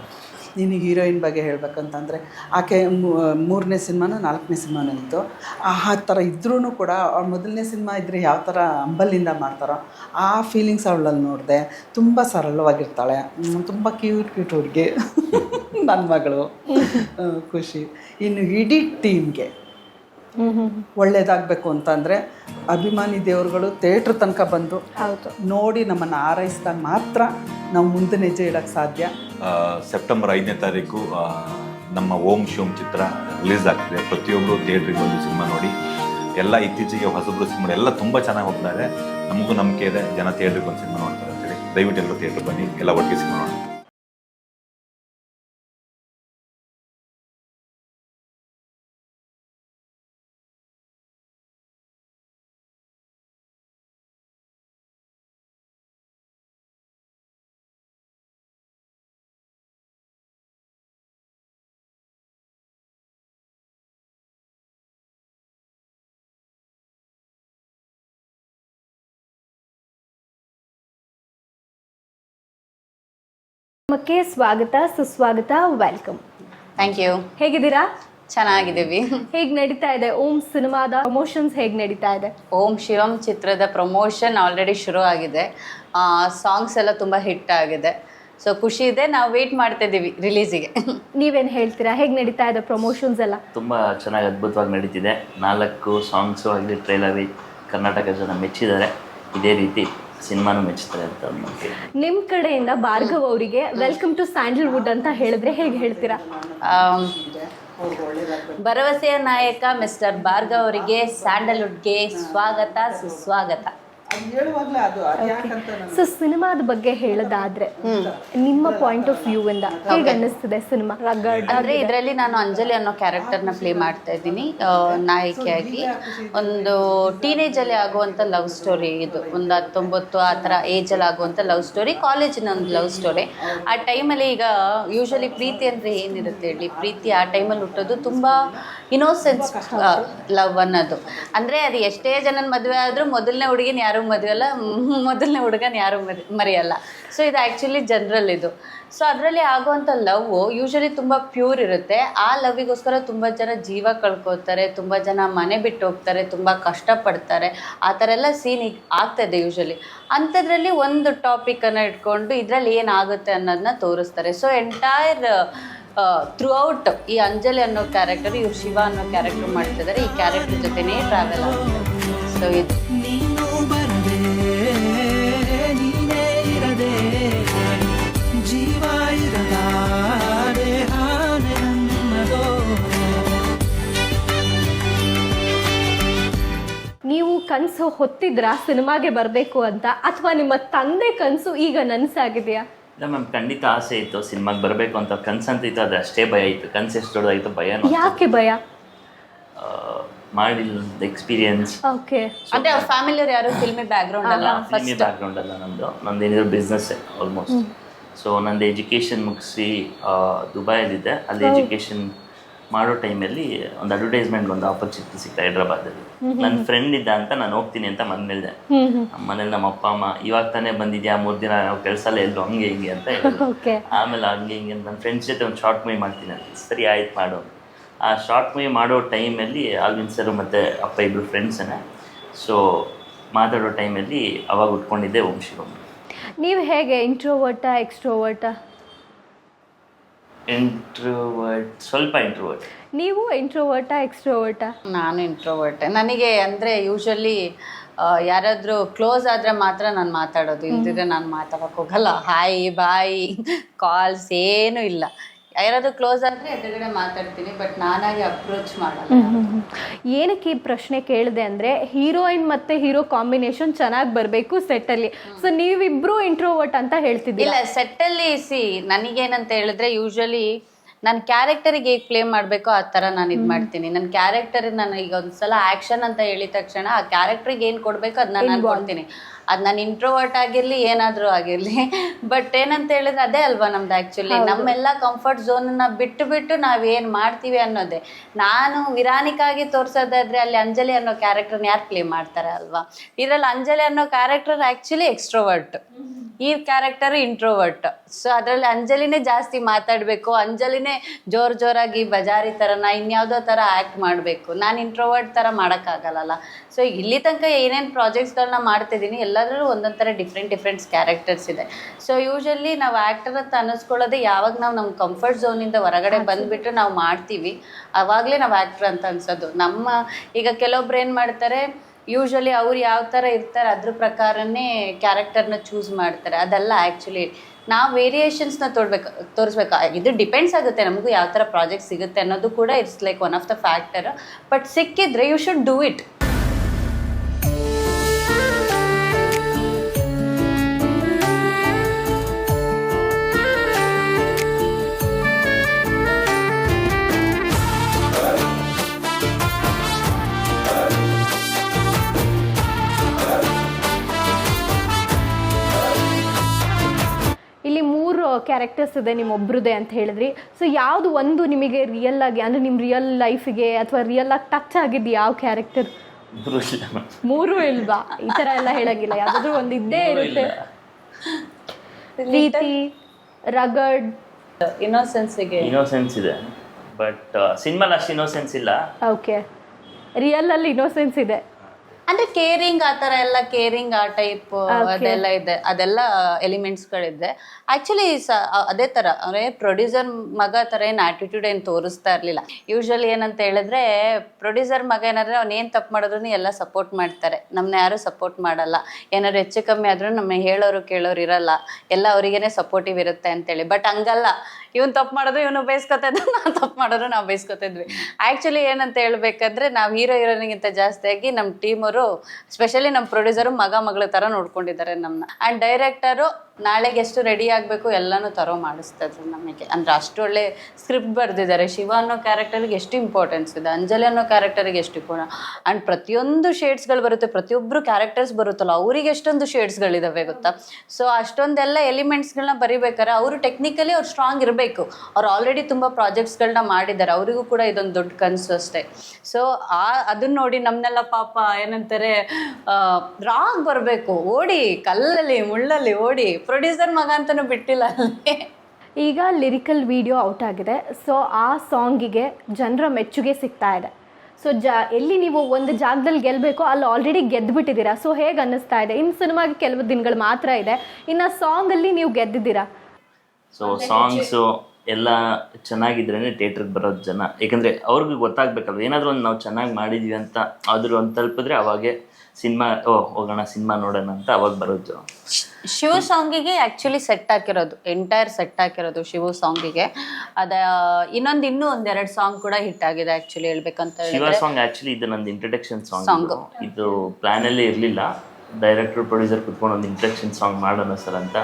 ನೀನು ಹೀರೋಯಿನ್ ಬಗ್ಗೆ ಹೇಳಬೇಕಂತಂದರೆ ಆಕೆ ಮೂರನೇ ಸಿನಿಮಾನ ನಾಲ್ಕನೇ ಸಿನಿಮಾನೂ ಇತ್ತು ಆ ಥರ ಇದ್ರೂ ಕೂಡ ಅವ್ಳ ಮೊದಲನೇ ಸಿನಿಮಾ ಇದ್ದರೆ ಯಾವ ಥರ ಅಂಬಲ್ಲಿಂದ ಮಾಡ್ತಾರೋ ಆ ಫೀಲಿಂಗ್ಸ್ ಅವಳಲ್ಲಿ ನೋಡಿದೆ. ತುಂಬ ಸರಳವಾಗಿರ್ತಾಳೆ. ತುಂಬ ಕ್ಯೂಟ್ ಕ್ಯೂಟ್ ಹುಡುಗಿ. ನನ್ನ ಮಗಳು. ಖುಷಿ. ಇನ್ನು ಇಡೀ ಟೀಮ್ಗೆ ಒಳ್ಳೇದಾಗಬೇಕು ಅಂತಂದರೆ ಅಭಿಮಾನಿ ದೇವರುಗಳು ಥಿಯೇಟ್ರ್ ತನಕ ಬಂದು ಹೌದು. ನೋಡಿ ನಮ್ಮನ್ನು ಆರೈಸಿದಾಗ ಮಾತ್ರ ನಾವು ಮುಂದೆ ಹೆಜ್ಜೆ ಇಡೋಕ್ಕೆ ಸಾಧ್ಯ. ಸೆಪ್ಟೆಂಬರ್ ಐದನೇ ತಾರೀಕು ನಮ್ಮ ಓಂ ಶಿವಂ ಚಿತ್ರ ರಿಲೀಸ್ ಆಗ್ತಿದೆ. ಪ್ರತಿಯೊಬ್ಬರು ಥಿಯೇಟ್ರಿಗೆ ಒಂದು ಸಿನಿಮಾ ನೋಡಿ. ಎಲ್ಲ ಇತ್ತೀಚೆಗೆ ಹೊಸಬ್ರು ಸಿನಿಮಾ ಎಲ್ಲ ತುಂಬ ಚೆನ್ನಾಗಿ ಹೋಗ್ತಾರೆ. ನಮಗೂ ನಂಬಿಕೆ ಇದೆ. ಜನ ಥಿಯೇಟ್ರಿಗೆ ಒಂದು ಸಿನಿಮಾ ನೋಡ್ತಾರೆ ಅಂತೇಳಿ. ದಯವಿಟ್ಟು ಎಲ್ಲರೂ ಥಿಯೇಟ್ರ್ ಬನ್ನಿ. ಎಲ್ಲ ಒಟ್ಟಿಗೆ ಸಿನಿಮಾ ನೋಡಿ ನಮ್ಮಕ್ಕೆ ಸ್ವಾಗತ ಸುಸ್ವಾಗತ ವೆಲ್ಕಮ್ ಥ್ಯಾಂಕ್ ಯು ಹೇಗಿದ್ದೀರಾ? ಚೆನ್ನಾಗಿದ್ದೀವಿ. ಹೇಗೆ ನಡೀತಾ ಇದೆ? ಓಂ ಸಿನಿಮಾದ ಪ್ರಮೋಷನ್ಸ್ ಹೇಗೆ ನಡೀತಾ ಇದೆ? ಓಂ ಶಿವಂ ಚಿತ್ರದ ಪ್ರಮೋಷನ್ ಆಲ್ರೆಡಿ ಶುರು ಆಗಿದೆ. ಸಾಂಗ್ಸ್ ಎಲ್ಲ ತುಂಬ ಹಿಟ್ ಆಗಿದೆ. ಸೊ ಖುಷಿ ಇದೆ ನಾವು ವೇಟ್ ಮಾಡ್ತಾ ಇದ್ದೀವಿ ರಿಲೀಸಿಗೆ ನೀವೇನು ಹೇಳ್ತೀರಾ? ಹೇಗೆ ನಡೀತಾ ಇದೆ ಪ್ರಮೋಷನ್ಸ್ ಎಲ್ಲ? ತುಂಬ ಚೆನ್ನಾಗಿ ಅದ್ಭುತವಾಗಿ ನಡೀತಿದೆ. ನಾಲ್ಕು ಸಾಂಗ್ಸು ಆಗಲಿ ಟ್ರೈಲರ್ ಕರ್ನಾಟಕ ಜನ ಮೆಚ್ಚಿದ್ದಾರೆ. ಇದೇ ರೀತಿ. ಸಿನಿಮಾನು ಮೆಚ್ಚುತ್ತಾರೆ ಅಂತ ನಿಮ್ಮ ಕಡೆಯಿಂದ ಭಾರ್ಗವ್ ಅವರಿಗೆ ವೆಲ್ಕಮ್ ಟು ಸ್ಯಾಂಡಲ್ವುಡ್ ಅಂತ ಹೇಳಿದ್ರೆ ಹೇಗೆ ಹೇಳ್ತೀರಾ? ಭರವಸೆಯ ನಾಯಕ ಮಿಸ್ಟರ್ ಭಾರ್ಗವ್ ಅವರಿಗೆ ಸ್ಯಾಂಡಲ್ವುಡ್ಗೆ ಸ್ವಾಗತ ಸುಸ್ವಾಗತ. ಅದು ಹೇಳುವಾಗಲೇ ಅದು ಅದು ಯಾಕಂತ ನಾನು ಸೊ ಸಿನಿಮಾದ ಬಗ್ಗೆ ಹೇಳೋದಾದ್ರೆ ನಿಮ್ಮ ಪಾಯಿಂಟ್ ಆಫ್ ವ್ಯೂ ಇಂದ ಹೇಗೆ ಅನ್ನಿಸ್ತಿದೆ ಸಿನಿಮಾ? ಅಂದ್ರೆ ಇದರಲ್ಲಿ ನಾನು ಅಂಜಲಿ ಅನ್ನೋ ಕ್ಯಾರೆಕ್ಟರ್ನ ಪ್ಲೇ ಮಾಡ್ತಾ ಇದ್ದೀನಿ. ನಾಯಕಿಯಾಗಿ. ಒಂದು ಟೀನೇಜಲ್ಲಿ ಆಗುವಂತ ಲವ್ ಸ್ಟೋರಿ ಇದು. ಒಂದು ಹತ್ತೊಂಬತ್ತು ಆ ಥರ ಅಲ್ಲಿ ಆಗುವಂತ ಲವ್ ಸ್ಟೋರಿ ಕಾಲೇಜಿನ ಒಂದು ಲವ್ ಸ್ಟೋರಿ ಆ ಟೈಮಲ್ಲಿ ಈಗ ಯೂಶಲಿ ಪ್ರೀತಿ ಅಂದ್ರೆ ಏನಿರುತ್ತೆ ಹೇಳಿ? ಪ್ರೀತಿ ಆ ಟೈಮಲ್ಲಿ ಹುಟ್ಟೋದು ತುಂಬಾ ಇನೋಸೆನ್ಸ್ ಲವ್ ಅನ್ನೋದು. ಅಂದ್ರೆ ಅದು ಎಷ್ಟೇ ಜನನ ಮದುವೆ ಆದ್ರೂ ಮೊದಲನೇ ಹುಡುಗಿನ ಯಾರೂ ಮದುವೆ ಅಲ್ಲ ಮೊದಲನೇ ಹುಡುಗನ ಯಾರೂ ಮರಿ ಮರೆಯಲ್ಲ. ಸೊ ಇದು ಆ್ಯಕ್ಚುಲಿ ಜನರಲ್ ಇದು. ಸೊ ಅದರಲ್ಲಿ ಆಗುವಂಥ ಲವ್ ಯೂಶಲಿ ತುಂಬ ಪ್ಯೂರ್ ಇರುತ್ತೆ. ಆ ಲವ್ಗೋಸ್ಕರ ತುಂಬ ಜನ ಜೀವ ಕಳ್ಕೊತಾರೆ, ತುಂಬ ಜನ ಮನೆ ಬಿಟ್ಟು ಹೋಗ್ತಾರೆ, ತುಂಬ ಕಷ್ಟಪಡ್ತಾರೆ. ಆ ಥರ ಎಲ್ಲ ಸೀನ್ ಈಗ ಆಗ್ತಾಯಿದೆ ಯೂಶಲಿ ಅಂಥದ್ರಲ್ಲಿ ಒಂದು ಟಾಪಿಕನ್ನು ಇಟ್ಕೊಂಡು ಇದರಲ್ಲಿ ಏನಾಗುತ್ತೆ ಅನ್ನೋದನ್ನ ತೋರಿಸ್ತಾರೆ. ಸೊ ಎಂಟೈರ್ ಥ್ರೂ ಔಟ್ ಈ ಅಂಜಲಿ ಅನ್ನೋ ಕ್ಯಾರೆಕ್ಟರ್ ಇವ್ರು ಶಿವ ಅನ್ನೋ ಕ್ಯಾರೆಕ್ಟರ್ ಮಾಡ್ತಿದ್ದಾರೆ. ಈ ಕ್ಯಾರೆಕ್ಟರ್ ಜೊತೆನೇ ಟ್ರಾವೆಲ್ ಆಗುತ್ತೆ ಸೊ ಇದು. ಕನಸು ಹೊತ್ತಿದ್ರಾ ಸಿನಿಮಾಗೆ ಬರಬೇಕು ಅಂತ? ಅಥವಾ ನಿಮ್ಮ ತಂದೆ ಕನಸು ಈಗ ನನಸಾಗಿದೆಯಾ? ಇಲ್ಲ ಮ್ಯಾಮ್ ಖಂಡಿತ ಆಸೆ ಇತ್ತು ಸಿನಿಮಾಗೆ ಬರಬೇಕು ಅಂತ. ಕನ್ಸಂತ ಇತ್ತು ಅದು ಅಷ್ಟೇ ಭಯ ಇತ್ತು. ಕನ್ಸು ಎಷ್ಟು ದೊಡ್ಡದಾಯಿತು ಭಯ ಯಾಕೆ ಭಯ? ಮಾಡಿಲ್ಲ ಎಕ್ಸ್ಪೀರಿಯನ್ಸ್ ಓಕೆ. ಅಂದ್ರೆ ಅವ್ರ ಫ್ಯಾಮಿಲಿಯವ್ರು ಯಾರು ಫಿಲ್ಮಿ ಬ್ಯಾಕ್ಗ್ರೌಂಡ್ ಅಲ್ಲ ಫಿಲ್ಮಿ ಬ್ಯಾಕ್ಗ್ರೌಂಡ್ ಅಲ್ಲ ನಂದು. ನಂದು ಏನಿದ್ರು ಬಿಸ್ನೆಸ್ ಆಲ್ಮೋಸ್ಟ್ ಸೊ ನಂದು ಎಜುಕೇಷನ್ ಮುಗಿಸಿ ದುಬೈಯಲ್ಲಿದ್ದೆ. ಅಲ್ಲಿ ಎಜುಕೇಷನ್ ಮಾಡೋ ಟೈಮಲ್ಲಿ ಒಂದು ಅಡ್ವರ್ಟೈಸ್ಮೆಂಟ್ ಒಂದು ಆಪರ್ಚುನಿಟಿ ಸಿಕ್ತಾ ಹೈದ್ರಾಬಾದಲ್ಲಿ ನನ್ನ ಫ್ರೆಂಡ್ ಇದ್ದ ಅಂತ ನಾನು ಹೋಗ್ತೀನಿ ಅಂತ ಮನೇಲಿದೆ ಮನೇಲಿ ನಮ್ಮ ಅಪ್ಪ ಅಮ್ಮ ಇವಾಗ ತಾನೇ ಬಂದಿದ್ಯಾ? ಮೂರ್ ದಿನ ನಾವು ಕೆಲಸ ಎಲ್ಲ ಎಲ್ಲೂ ಹಂಗೆ ಹಿಂಗೆ ಅಂತ ಹೇಳಿದ್ರು. ಆಮೇಲೆ ಹಂಗೆ ಹಿಂಗೆ ನನ್ನ ಫ್ರೆಂಡ್ಸ್ ಜೊತೆ ಒಂದು ಶಾರ್ಟ್ ಮೂವಿ ಮಾಡ್ತೀನಿ ಅಂತ. ಸರಿ ಆಯ್ತು ಮಾಡು ಆ ಶಾರ್ಟ್ ಮೂವಿ ಮಾಡೋ ಟೈಮಲ್ಲಿ ಆಲ್ವಿನ್ ಸರ್ ಮತ್ತು ಅಪ್ಪ ಇಬ್ಬರು ಫ್ರೆಂಡ್ಸನ್ನೇ ಸೊ ಮಾತಾಡೋ ಟೈಮಲ್ಲಿ ಅವಾಗ ಉಟ್ಕೊಂಡಿದ್ದೆ ಓಂ ಶಿವಮ್ ನೀವು ಹೇಗೆ ಇಂಟ್ರೋವರ್ಟ ಎಕ್ಸ್ಟ್ರೋವರ್ಟ ಇಂಟ್ರೋವರ್ಟ್ ಸ್ವಲ್ಪ ಇಂಟ್ರೋವರ್ಟ್ ನೀವು ಇಂಟ್ರೋವರ್ಟಾ ಎಕ್ಸ್ಟ್ರೋವರ್ಟಾ ನಾನು ಇಂಟ್ರೋವರ್ಟೆ ನನಗೆ ಅಂದರೆ ಯೂಶಲಿ ಯಾರಾದರೂ ಕ್ಲೋಸ್ ಆದರೆ ಮಾತ್ರ ನಾನು ಮಾತಾಡೋದು. ಇಲ್ದಿದ್ರೆ ನಾನು ಮಾತಾಡೋಕೆ ಹೋಗಲ್ಲ. ಹಾಯ್ ಬಾಯ್ ಕಾಲ್ಸ್ ಏನೂ ಇಲ್ಲ. ಯಾರಾದರೂ ಕ್ಲೋಸ್ ಆದರೆ ಎದುರುಗಡೆ ಮಾತಾಡ್ತೀನಿ ಬಟ್ ನಾನಾಗಿ ಅಪ್ರೋಚ್ ಮಾಡಲ್ಲ. ಏನಕ್ಕೆ ಈ ಪ್ರಶ್ನೆ ಕೇಳಿದೆ ಅಂದರೆ ಹೀರೋಯಿನ್ ಮತ್ತು ಹೀರೋ ಕಾಂಬಿನೇಷನ್ ಚೆನ್ನಾಗಿ ಬರಬೇಕು ಸೆಟ್ಟಲ್ಲಿ ಸೊ ನೀವಿಬ್ರು ಇಂಟ್ರೋವರ್ಟ್ ಅಂತ ಹೇಳ್ತಿದ್ದೀರಾ? ಇಲ್ಲ ಸೆಟ್ಟಲ್ಲಿ ಸಿ ನನಗೇನಂತ ಹೇಳಿದ್ರೆ ಯೂಶಲಿ ನನ್ನ ಕ್ಯಾರೆಕ್ಟರಿಗೆ ಹೇಗೆ ಪ್ಲೇ ಮಾಡಬೇಕೋ ಆ ಥರ ನಾನು ಇದು ಮಾಡ್ತೀನಿ. ನನ್ನ ಕ್ಯಾರೆಕ್ಟರ್ ನಾನು ಈಗ ಒಂದ್ಸಲ ಆ್ಯಕ್ಷನ್ ಅಂತ ಹೇಳಿದ ತಕ್ಷಣ ಆ ಕ್ಯಾರೆಕ್ಟ್ರಿಗೆ ಏನು ಕೊಡಬೇಕು ಅದನ್ನ ನಾನು ಕೊಡ್ತೀನಿ. ಅದು ನಾನು ಇಂಟ್ರೋವರ್ಟ್ ಆಗಿರಲಿ ಏನಾದರೂ ಆಗಿರಲಿ. ಬಟ್ ಏನಂತ ಹೇಳಿದ್ರೆ ಅದೇ ಅಲ್ವಾ ನಮ್ದು ಆ್ಯಕ್ಚುಲಿ ನಮ್ಮೆಲ್ಲ ಕಂಫರ್ಟ್ ಝೋನನ್ನ ಬಿಟ್ಟು ಬಿಟ್ಟು ನಾವು ಏನು ಮಾಡ್ತೀವಿ ಅನ್ನೋದೇ. ನಾನು ವಿರಾನಿಕಾಗಿ ತೋರಿಸೋದಾದ್ರೆ ಅಲ್ಲಿ ಅಂಜಲಿ ಅನ್ನೋ ಕ್ಯಾರೆಕ್ಟರ್ನ ಯಾರು ಪ್ಲೇ ಮಾಡ್ತಾರೆ ಅಲ್ವಾ? ಇದರಲ್ಲಿ ಅಂಜಲಿ ಅನ್ನೋ ಕ್ಯಾರೆಕ್ಟರ್ ಆ್ಯಕ್ಚುಲಿ ಎಕ್ಸ್ಟ್ರೋವರ್ಟ್ ಈ ಕ್ಯಾರೆಕ್ಟರ್ ಇಂಟ್ರೋವರ್ಟ್ ಸೊ ಅದರಲ್ಲಿ ಅಂಜಲಿನೇ ಜಾಸ್ತಿ ಮಾತಾಡಬೇಕು. ಅಂಜಲಿನೇ ಜೋರ್ ಜೋರಾಗಿ ಬಜಾರಿ ಥರನ ಇನ್ಯಾವುದೋ ಥರ ಆ್ಯಕ್ಟ್ ಮಾಡಬೇಕು. ನಾನು ಇಂಟ್ರೋವರ್ಟ್ ಥರ ಮಾಡೋಕ್ಕಾಗಲ್ಲ ಸೊ ಇಲ್ಲಿ ತನಕ ಏನೇನು ಪ್ರಾಜೆಕ್ಟ್ಸ್ಗಳನ್ನ ಮಾಡ್ತಿದ್ದೀನಿ ಎಲ್ಲದರಲ್ಲೂ ಒಂದೊಂದು ಥರ ಡಿಫ್ರೆಂಟ್ ಡಿಫ್ರೆಂಟ್ಸ್ ಕ್ಯಾರೆಕ್ಟರ್ಸ್ ಇದೆ. ಸೊ ಯೂಶಲಿ ನಾವು ಆ್ಯಕ್ಟರ್ ಅಂತ ಅನ್ನಿಸ್ಕೊಳ್ಳೋದೇ ಯಾವಾಗ ನಾವು ನಮ್ಮ ಕಂಫರ್ಟ್ ಝೋನಿಂದ ಹೊರಗಡೆ ಬಂದುಬಿಟ್ಟು ನಾವು ಮಾಡ್ತೀವಿ. ಆವಾಗಲೇ ನಾವು ಆ್ಯಕ್ಟರ್ ಅಂತ ಅನ್ಸೋದು. ನಮ್ಮ ಈಗ ಕೆಲವೊಬ್ರು ಏನು ಮಾಡ್ತಾರೆ ಯೂಶ್ವಲಿ ಅವ್ರು ಯಾವ ಥರ ಇರ್ತಾರೆ ಅದ್ರ ಪ್ರಕಾರನೇ ಕ್ಯಾರೆಕ್ಟರ್ನ ಚೂಸ್ ಮಾಡ್ತಾರೆ. ಅದಲ್ಲ ಆ್ಯಕ್ಚುಲಿ ನಾವು ವೇರಿಯೇಷನ್ಸ್ನ ತೋಡ್ಬೇಕು ತೋರಿಸ್ಬೇಕು. ಇದು ಡಿಪೆಂಡ್ಸ್ ಆಗುತ್ತೆ ನಮಗೂ ಯಾವ ಥರ ಪ್ರಾಜೆಕ್ಟ್ ಸಿಗುತ್ತೆ ಅನ್ನೋದು ಕೂಡ it's like one of the factor but ಸಿಕ್ಕಿದ್ರೆ you should do it characters ಇದೆ ನಿಮ್ಮ ಒಬ್ರುದೇ ಅಂತ ಹೇಳಿದ್ರಿ. ಸೊ ಯಾವುದು ಒಂದು ನಿಮಗೆ ರಿಯಲ್ ಆಗಿ ಅಂದರೆ ನಿಮ್ಮ ರಿಯಲ್ ಲೈಫಿಗೆ ಅಥವಾ ರಿಯಲ್ ಆಗಿ ಟಚ್ ಆಗಿದ್ದು ಯಾವ ಕ್ಯಾರೆಕ್ಟರ್. ಮೂರು ಇಲ್ವಾ? ಈ ಥರ ಎಲ್ಲ ಹೇಳಂಗಿಲ್ಲ. ಯಾವುದಾದ್ರೂ ಒಂದು ಇದ್ದೇ ಇರುತ್ತೆ. ಪ್ರೀತಿ ರಗಡ್. ಇನ್ನೋಸೆನ್ಸ್ ಇನ್ನೋಸೆನ್ಸ್ ಇದೆ. ಬಟ್ ಸಿನಿಮಾಲ್ ಅಷ್ಟು ಇನ್ನೋಸೆನ್ಸ್ ಇಲ್ಲ. ಓಕೆ ರಿಯಲ್ ಅಲ್ಲಿ ಇನ್ನೋಸೆನ್ಸ್ ಇದೆ. ಅಂದ್ರೆ ಕೇರಿಂಗ್ ಆ ತರ ಎಲ್ಲ ಕೇರಿಂಗ್ ಆ ಟೈಪ್ ಅದೆಲ್ಲ ಇದೆ. ಅದೆಲ್ಲ ಎಲಿಮೆಂಟ್ಸ್ ಗಳಿದೆ. ಆಕ್ಚುಲಿ ಅದೇ ತರ ಅಂದ್ರೆ ಪ್ರೊಡ್ಯೂಸರ್ ಮಗ ತರ ಏನ್ ಆಟಿಟ್ಯೂಡ್ ಏನ್ ತೋರಿಸ್ತಾ ಇರ್ಲಿಲ್ಲ. ಯೂಶಲಿ ಏನಂತ ಹೇಳಿದ್ರೆ ಪ್ರೊಡ್ಯೂಸರ್ ಮಗ ಏನಾದ್ರೆ ಅವ್ನ ಏನ್ ತಪ್ಪು ಮಾಡಿದ್ರು ಎಲ್ಲ ಸಪೋರ್ಟ್ ಮಾಡ್ತಾರೆ. ನಮ್ನ ಯಾರು ಸಪೋರ್ಟ್ ಮಾಡಲ್ಲ. ಏನಾದ್ರು ಹೆಚ್ಚು ಕಮ್ಮಿ ಆದ್ರೂ ನಮ್ಮ ಹೇಳೋರು ಕೇಳೋರು ಇರಲ್ಲ. ಎಲ್ಲ ಅವರಿಗೇನೆ ಸಪೋರ್ಟಿವ್ ಇರುತ್ತೆ ಅಂತೇಳಿ. ಬಟ್ ಹಂಗಲ್ಲ. ಇವನ್ ತಪ್ಪು ಮಾಡಿದ್ರು ಇವನು ಇದ್ರು ನಾವು ತಪ್ಪು ಮಾಡಿದ್ರು ನಾವು ಬೈಸ್ಕೊತಿದ್ವಿ ಆಕ್ಚುಲಿ ಏನಂತ ಹೇಳ್ಬೇಕಂದ್ರೆ ನಾವು ಹೀರೋ ಹೀರೋನಿಗಿಂತ ಜಾಸ್ತಿಯಾಗಿ ನಮ್ಮ ಟೀಮವರು ಸ್ಪೆಷಲಿ ನಮ್ಮ ಪ್ರೊಡ್ಯೂಸರು ಮಗ ಮಗಳ ತರ ನೋಡ್ಕೊಂಡಿದ್ದಾರೆ ನಮ್ಮನ್ನ ಅಂಡ್ ಡೈರೆಕ್ಟರು ನಾಳೆಗೆ ಎಷ್ಟು ರೆಡಿ ಆಗಬೇಕು ಎಲ್ಲನೂ ತರೋ ಮಾಡಿಸ್ತಾ ಇದ್ರು ನಮಗೆ. ಅಂದರೆ ಅಷ್ಟು ಒಳ್ಳೆ ಸ್ಕ್ರಿಪ್ಟ್ ಬರೆದಿದ್ದಾರೆ. ಶಿವ ಅನ್ನೋ ಕ್ಯಾರೆಕ್ಟರ್ಗೆ ಎಷ್ಟು ಇಂಪಾರ್ಟೆನ್ಸ್ ಇದೆ? ಅಂಜಲಿ ಅನ್ನೋ ಕ್ಯಾರೆಕ್ಟರ್ಗೆ ಎಷ್ಟು ಕೂಡ ಆ್ಯಂಡ್ ಪ್ರತಿಯೊಂದು ಶೇಡ್ಸ್ಗಳು ಬರುತ್ತೆ ಪ್ರತಿಯೊಬ್ಬರು ಕ್ಯಾರೆಕ್ಟರ್ಸ್ ಬರುತ್ತಲ್ಲ, ಅವರಿಗೆ ಎಷ್ಟೊಂದು ಶೇಡ್ಸ್ಗಳಿದ್ದಾವೆ ಗೊತ್ತಾ? ಸೊ ಅಷ್ಟೊಂದೆಲ್ಲ ಎಲಿಮೆಂಟ್ಸ್ಗಳನ್ನ ಬರಿಬೇಕಾದ್ರೆ ಅವರು ಟೆಕ್ನಿಕಲಿ ಅವ್ರು ಸ್ಟ್ರಾಂಗ್ ಇರಬೇಕು. ಅವ್ರು ಆಲ್ರೆಡಿ ತುಂಬ ಪ್ರಾಜೆಕ್ಟ್ಸ್ಗಳನ್ನ ಮಾಡಿದ್ದಾರೆ. ಅವರಿಗೂ ಕೂಡ ಇದೊಂದು ದೊಡ್ಡ ಕನಸು ಅಷ್ಟೇ. ಸೊ ಆ ಅದನ್ನ ನೋಡಿ ನಮ್ಮನ್ನೆಲ್ಲ ಪಾಪ ಏನಂತಾರೆ ರಾಗ್ ಬರಬೇಕು. ಓಡಿ, ಕಲ್ಲಲ್ಲಿ, ಮುಳ್ಳಲ್ಲಿ ಓಡಿ ಪ್ರೊಡ್ಯೂಸರ್ ಮಗ ಅಂತಲೂ ಬಿಟ್ಟಿಲ್ಲ ಅಲ್ಲಿ. ಈಗ ಲಿರಿಕಲ್ ವಿಡಿಯೋ ಔಟ್ ಆಗಿದೆ. ಸೊ ಆ ಸಾಂಗಿಗೆ ಜನರ ಮೆಚ್ಚುಗೆ ಸಿಗ್ತಾ ಇದೆ. ಸೊ ಜ ಎಲ್ಲಿ ನೀವು ಒಂದು ಜಾಗದಲ್ಲಿ ಗೆಲ್ಲಬೇಕು ಅಲ್ಲಿ ಆಲ್ರೆಡಿ ಗೆದ್ದುಬಿಟ್ಟಿದ್ದೀರಾ ಸೊ ಹೇಗೆ ಅನ್ನಿಸ್ತಾ ಇದೆ? ಇನ್ನು ಸಿನಿಮಾಗೆ ಕೆಲವು ದಿನಗಳು ಮಾತ್ರ ಇದೆ. ಇನ್ನು ಸಾಂಗಲ್ಲಿ ನೀವು ಗೆದ್ದಿದ್ದೀರಾ? ಸೊ ಸಾಂಗ್ಸು ಎಲ್ಲ ಚೆನ್ನಾಗಿದ್ರೇ ಥಿಯೇಟ್ರಿಗೆ ಬರೋದು ಜನ. ಯಾಕಂದರೆ ಅವ್ರಿಗೂ ಗೊತ್ತಾಗಬೇಕಲ್ಲ ಏನಾದರೂ ಒಂದು ನಾವು ಚೆನ್ನಾಗಿ ಮಾಡಿದ್ವಿ ಅಂತ ಆದರೂ ಒಂದು ತಲುಪಿದ್ರೆ ಅವಾಗೆ ಸಿನಿಮಾ ಓ ಹೋಗೋಣ ಸಿನಿಮಾ ನೋಡೋಣ ಅಂತ ಅವಾಗ ಬರೋದು. ಶಿವ ಸಾಂಗಿಗೆ ಆ್ಯಕ್ಚುಲಿ ಸೆಟ್ ಹಾಕಿರೋದು ಎಂಟೈರ್ ಸೆಟ್ ಹಾಕಿರೋದು ಶಿವ ಸಾಂಗಿಗೆ. ಅದ ಇನ್ನೊಂದು ಇನ್ನೂ ಒಂದೆರಡು ಸಾಂಗ್ ಕೂಡ ಹಿಟ್ ಆಗಿದೆ ಆ್ಯಕ್ಚುಲಿ ಹೇಳ್ಬೇಕಂತ ಶಿವ ಹೇಳಿದ್ರೆ. ಸಾಂಗ್ ಆ್ಯಕ್ಚುಲಿ ಇದು ನಂದು ಇಂಟ್ರಡಕ್ಷನ್ Song. ಸಾಂಗ್ ಇದು. ಪ್ಲ್ಯಾನಲ್ಲೇ ಇರಲಿಲ್ಲ. ಡೈರೆಕ್ಟರ್ ಪ್ರೊಡ್ಯೂಸರ್ ಕುತ್ಕೊಂಡು ಒಂದು ಇಂಟ್ರಡಕ್ಷನ್ ಸಾಂಗ್ ಮಾಡೋಣ ಸರ್ ಅಂತ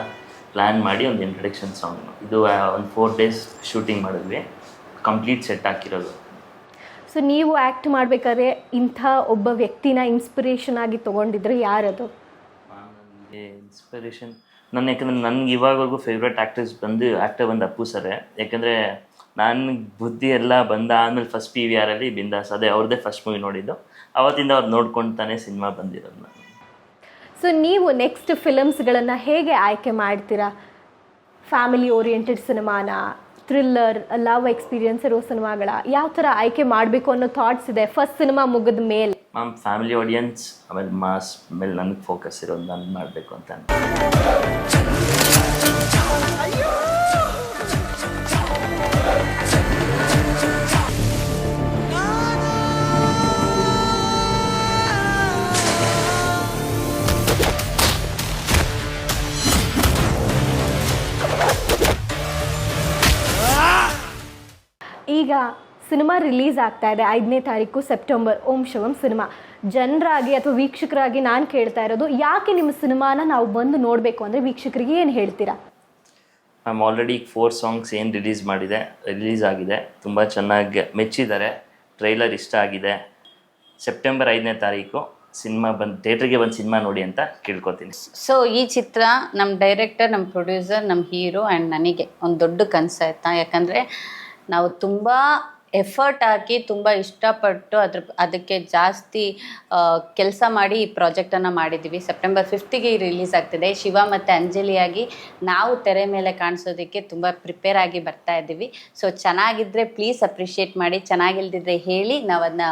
ಪ್ಲ್ಯಾನ್ ಮಾಡಿ ಒಂದು ಇಂಟ್ರಡಕ್ಷನ್ ಸಾಂಗ್ ಇದು ಒಂದು ಫೋರ್ ಡೇಸ್ ಶೂಟಿಂಗ್ ಮಾಡಿದ್ವಿ. ಕಂಪ್ಲೀಟ್ ಸೆಟ್ ಹಾಕಿರೋದು. ಸೊ ನೀವು ಆ್ಯಕ್ಟ್ ಮಾಡಬೇಕಾದ್ರೆ ಇಂಥ ಒಬ್ಬ ವ್ಯಕ್ತಿನ ಇನ್ಸ್ಪಿರೇಷನ್ ಆಗಿ ತೊಗೊಂಡಿದ್ರೆ ಯಾರದು? ಇನ್ಸ್ಪಿರೇಷನ್ ನನ್ನ ಯಾಕಂದ್ರೆ ನನಗೆ ಇವಾಗವರೆಗೂ ಫೇವ್ರೆಟ್ ಆ್ಯಕ್ಟರ್ಸ್ ಬಂದು ಆ್ಯಕ್ಟರ್ ಬಂದು ಅಪ್ಪು ಸರ್ ಯಾಕಂದರೆ ನನ್ನ ಬುದ್ಧಿ ಎಲ್ಲ ಬಂದ ಆಮೇಲೆ ಫಸ್ಟ್ ಪಿ ವಿ ಆರಲ್ಲಿ ಬಿಂದಾಸ್ ಅದೇ ಅವ್ರದ್ದೇ ಫಸ್ಟ್ ಮೂವಿ ನೋಡಿದ್ದು. ಅವತ್ತಿಂದ ಅವ್ರು ನೋಡ್ಕೊಳ್ತಾನೆ ಸಿನಿಮಾ ಬಂದಿರೋದು ನಾನು. ಸೊ ನೀವು ನೆಕ್ಸ್ಟ್ ಫಿಲಮ್ಸ್ಗಳನ್ನು ಹೇಗೆ ಆಯ್ಕೆ ಮಾಡ್ತೀರಾ? ಫ್ಯಾಮಿಲಿ ಓರಿಯೆಂಟೆಡ್ ಸಿನಿಮಾನ ಥ್ರಿಲ್ಲರ್ ಲವ್ ಎಕ್ಸ್ಪೀರಿಯನ್ಸ್ ಇರೋ ಸಿನಿಮಾಗಳ ಯಾವ ಥರ ಆಯ್ಕೆ ಮಾಡಬೇಕು ಅನ್ನೋ ಥಾಟ್ಸ್ ಇದೆ? ಫಸ್ಟ್ ಸಿನಿಮಾ ಮುಗಿದ ಮೇಲೆ. ನಮ್ಮ ಫ್ಯಾಮಿಲಿ ಆಡಿಯನ್ಸ್ ಆಮೇಲೆ ಮಾಸ್ ಮೇಲೆ ನನಗೆ ಫೋಕಸ್ ಇರೋದು ನಾನು ಮಾಡಬೇಕು ಅಂತ ಈಗ ಸಿನಿಮಾ ರಿಲೀಸ್ ಆಗ್ತಾ ಇದೆ. ಐದನೇ ತಾರೀಕು ಸೆಪ್ಟೆಂಬರ್ ಓಂ ಶಿವಂ ಸಿನಿಮಾ. ಜನರಾಗಿ ಅಥವಾ ವೀಕ್ಷಕರಾಗಿ ನಾನು ಕೇಳ್ತಾ ಇರೋದು ಯಾಕೆ ನಿಮ್ಮ ಸಿನಿಮಾನ ನಾವು ಬಂದು ನೋಡಬೇಕು ಅಂದರೆ ವೀಕ್ಷಕರಿಗೆ ಏನು ಹೇಳ್ತೀರಾ? ಮ್ಯಾಮ್ ಆಲ್ರೆಡಿ ಈಗ ಫೋರ್ ಸಾಂಗ್ಸ್ ಏನು ರಿಲೀಸ್ ಮಾಡಿದೆ ರಿಲೀಸ್ ಆಗಿದೆ. ತುಂಬ ಚೆನ್ನಾಗಿ ಮೆಚ್ಚಿದ್ದಾರೆ. ಟ್ರೈಲರ್ ಇಷ್ಟ ಆಗಿದೆ. ಸೆಪ್ಟೆಂಬರ್ ಐದನೇ ತಾರೀಕು ಸಿನಿಮಾ ಬಂದು ಥಿಯೇಟ್ರಿಗೆ ಬಂದು ಸಿನಿಮಾ ನೋಡಿ ಅಂತ ಕೇಳ್ಕೊತೀನಿ. ಸೊ ಈ ಚಿತ್ರ ನಮ್ಮ ಡೈರೆಕ್ಟರ್ ನಮ್ಮ ಪ್ರೊಡ್ಯೂಸರ್ ನಮ್ಮ ಹೀರೋ ಆ್ಯಂಡ್ ನನಗೆ ಒಂದು ದೊಡ್ಡ ಕನಸಾಯ್ತಾ ಯಾಕಂದರೆ ನಾವು ತುಂಬ ಎಫರ್ಟ್ ಹಾಕಿ ತುಂಬ ಇಷ್ಟಪಟ್ಟು ಅದ್ರ, ಅದಕ್ಕೆ ಜಾಸ್ತಿ ಕೆಲಸ ಮಾಡಿ ಈ ಪ್ರಾಜೆಕ್ಟನ್ನು ಮಾಡಿದ್ದೀವಿ ಸೆಪ್ಟೆಂಬರ್ ಫಿಫ್ತಿಗೆ ರಿಲೀಸ್ ಆಗ್ತಿದೆ. ಶಿವ ಮತ್ತು ಅಂಜಲಿಯಾಗಿ ನಾವು ತೆರೆ ಮೇಲೆ ಕಾಣಿಸೋದಕ್ಕೆ ತುಂಬ ಪ್ರಿಪೇರ್ ಆಗಿ ಬರ್ತಾ ಇದ್ದೀವಿ. ಸೊ ಚೆನ್ನಾಗಿದ್ದರೆ ಪ್ಲೀಸ್ ಅಪ್ರಿಷಿಯೇಟ್ ಮಾಡಿ, ಚೆನ್ನಾಗಿಲ್ದಿದ್ರೆ ಹೇಳಿ ನಾವು ಅದನ್ನ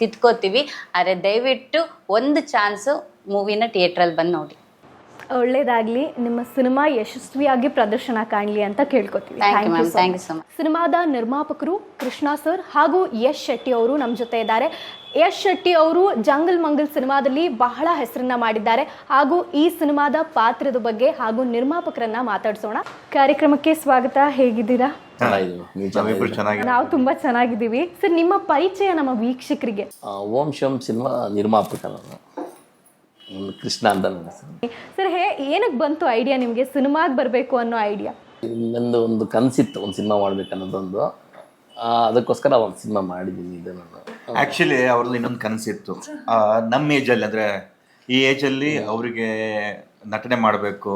ತಿದ್ಕೋತೀವಿ. ಆದರೆ ದಯವಿಟ್ಟು ಒಂದು ಚಾನ್ಸು ಮೂವಿನ ಥಿಯೇಟ್ರಲ್ಲಿ ಬಂದು ನೋಡಿ. ಒಳ್ಳೇದಾಗಲಿ. ನಿಮ್ಮ ಸಿನಿಮಾ ಯಶಸ್ವಿಯಾಗಿ ಪ್ರದರ್ಶನ ಕಾಣಲಿ ಅಂತ ಕೇಳ್ಕೊತೀವಿ. Thank you ma'am thank you so much ಸಿನಿಮಾದ ನಿರ್ಮಾಪಕರು ಕೃಷ್ಣ ಸರ್ ಹಾಗೂ ಯಶ್ ಶೆಟ್ಟಿ ಅವರು ನಮ್ಮ ಜೊತೆ ಇದ್ದಾರೆ. ಯಶ್ ಶೆಟ್ಟಿ ಅವರು ಜಂಗಲ್ ಮಂಗಲ್ ಸಿನಿಮಾದಲ್ಲಿ ಬಹಳ ಹೆಸರನ್ನ ಮಾಡಿದ್ದಾರೆ. ಹಾಗೂ ಈ ಸಿನಿಮಾದ ಪಾತ್ರದ ಬಗ್ಗೆ ಹಾಗೂ ನಿರ್ಮಾಪಕರನ್ನ ಮಾತಾಡಿಸೋಣ. ಕಾರ್ಯಕ್ರಮಕ್ಕೆ ಸ್ವಾಗತ. ಹೇಗಿದ್ದೀರಾ? ನಾವು ತುಂಬಾ ಚೆನ್ನಾಗಿದ್ದೀವಿ. ಸರ್ ನಿಮ್ಮ ಪರಿಚಯ ನಮ್ಮ ವೀಕ್ಷಕರಿಗೆ. ಓಂ ಶಂ ಸಿನಿಮಾ ನಿರ್ಮಾಪಕ ಕೃಷ್ಣ ಅಂತ ನನ್ನ ಹೆಸರು ಸರ್ ಹೇ ಏನಕ್ಕೆ ಬಂತು ಐಡಿಯಾ ನಿಮಗೆ? ಸಿನಿಮಾಗೆ ಬರಬೇಕು ಅನ್ನೋ ಐಡಿಯಾ ನಂದು ಒಂದು ಕನಸಿತ್ತು ಒಂದು ಸಿನಿಮಾ ಮಾಡ್ಬೇಕನ್ನೋದೊಂದು. ಆ, ಅದಕ್ಕೋಸ್ಕರ ಒಂದು ಸಿನಿಮಾ ಮಾಡಿದ್ದೀನಿ ಇದು ನಾನು. ಆ್ಯಕ್ಚುಲಿ ಅವ್ರಲ್ಲಿ ಇನ್ನೊಂದು ಕನಸಿತ್ತು. ಆ, ನಮ್ಮ ಏಜಲ್ಲಿ ಅಂದರೆ ಈ ಏಜಲ್ಲಿ ಅವರಿಗೆ ನಟನೆ ಮಾಡಬೇಕು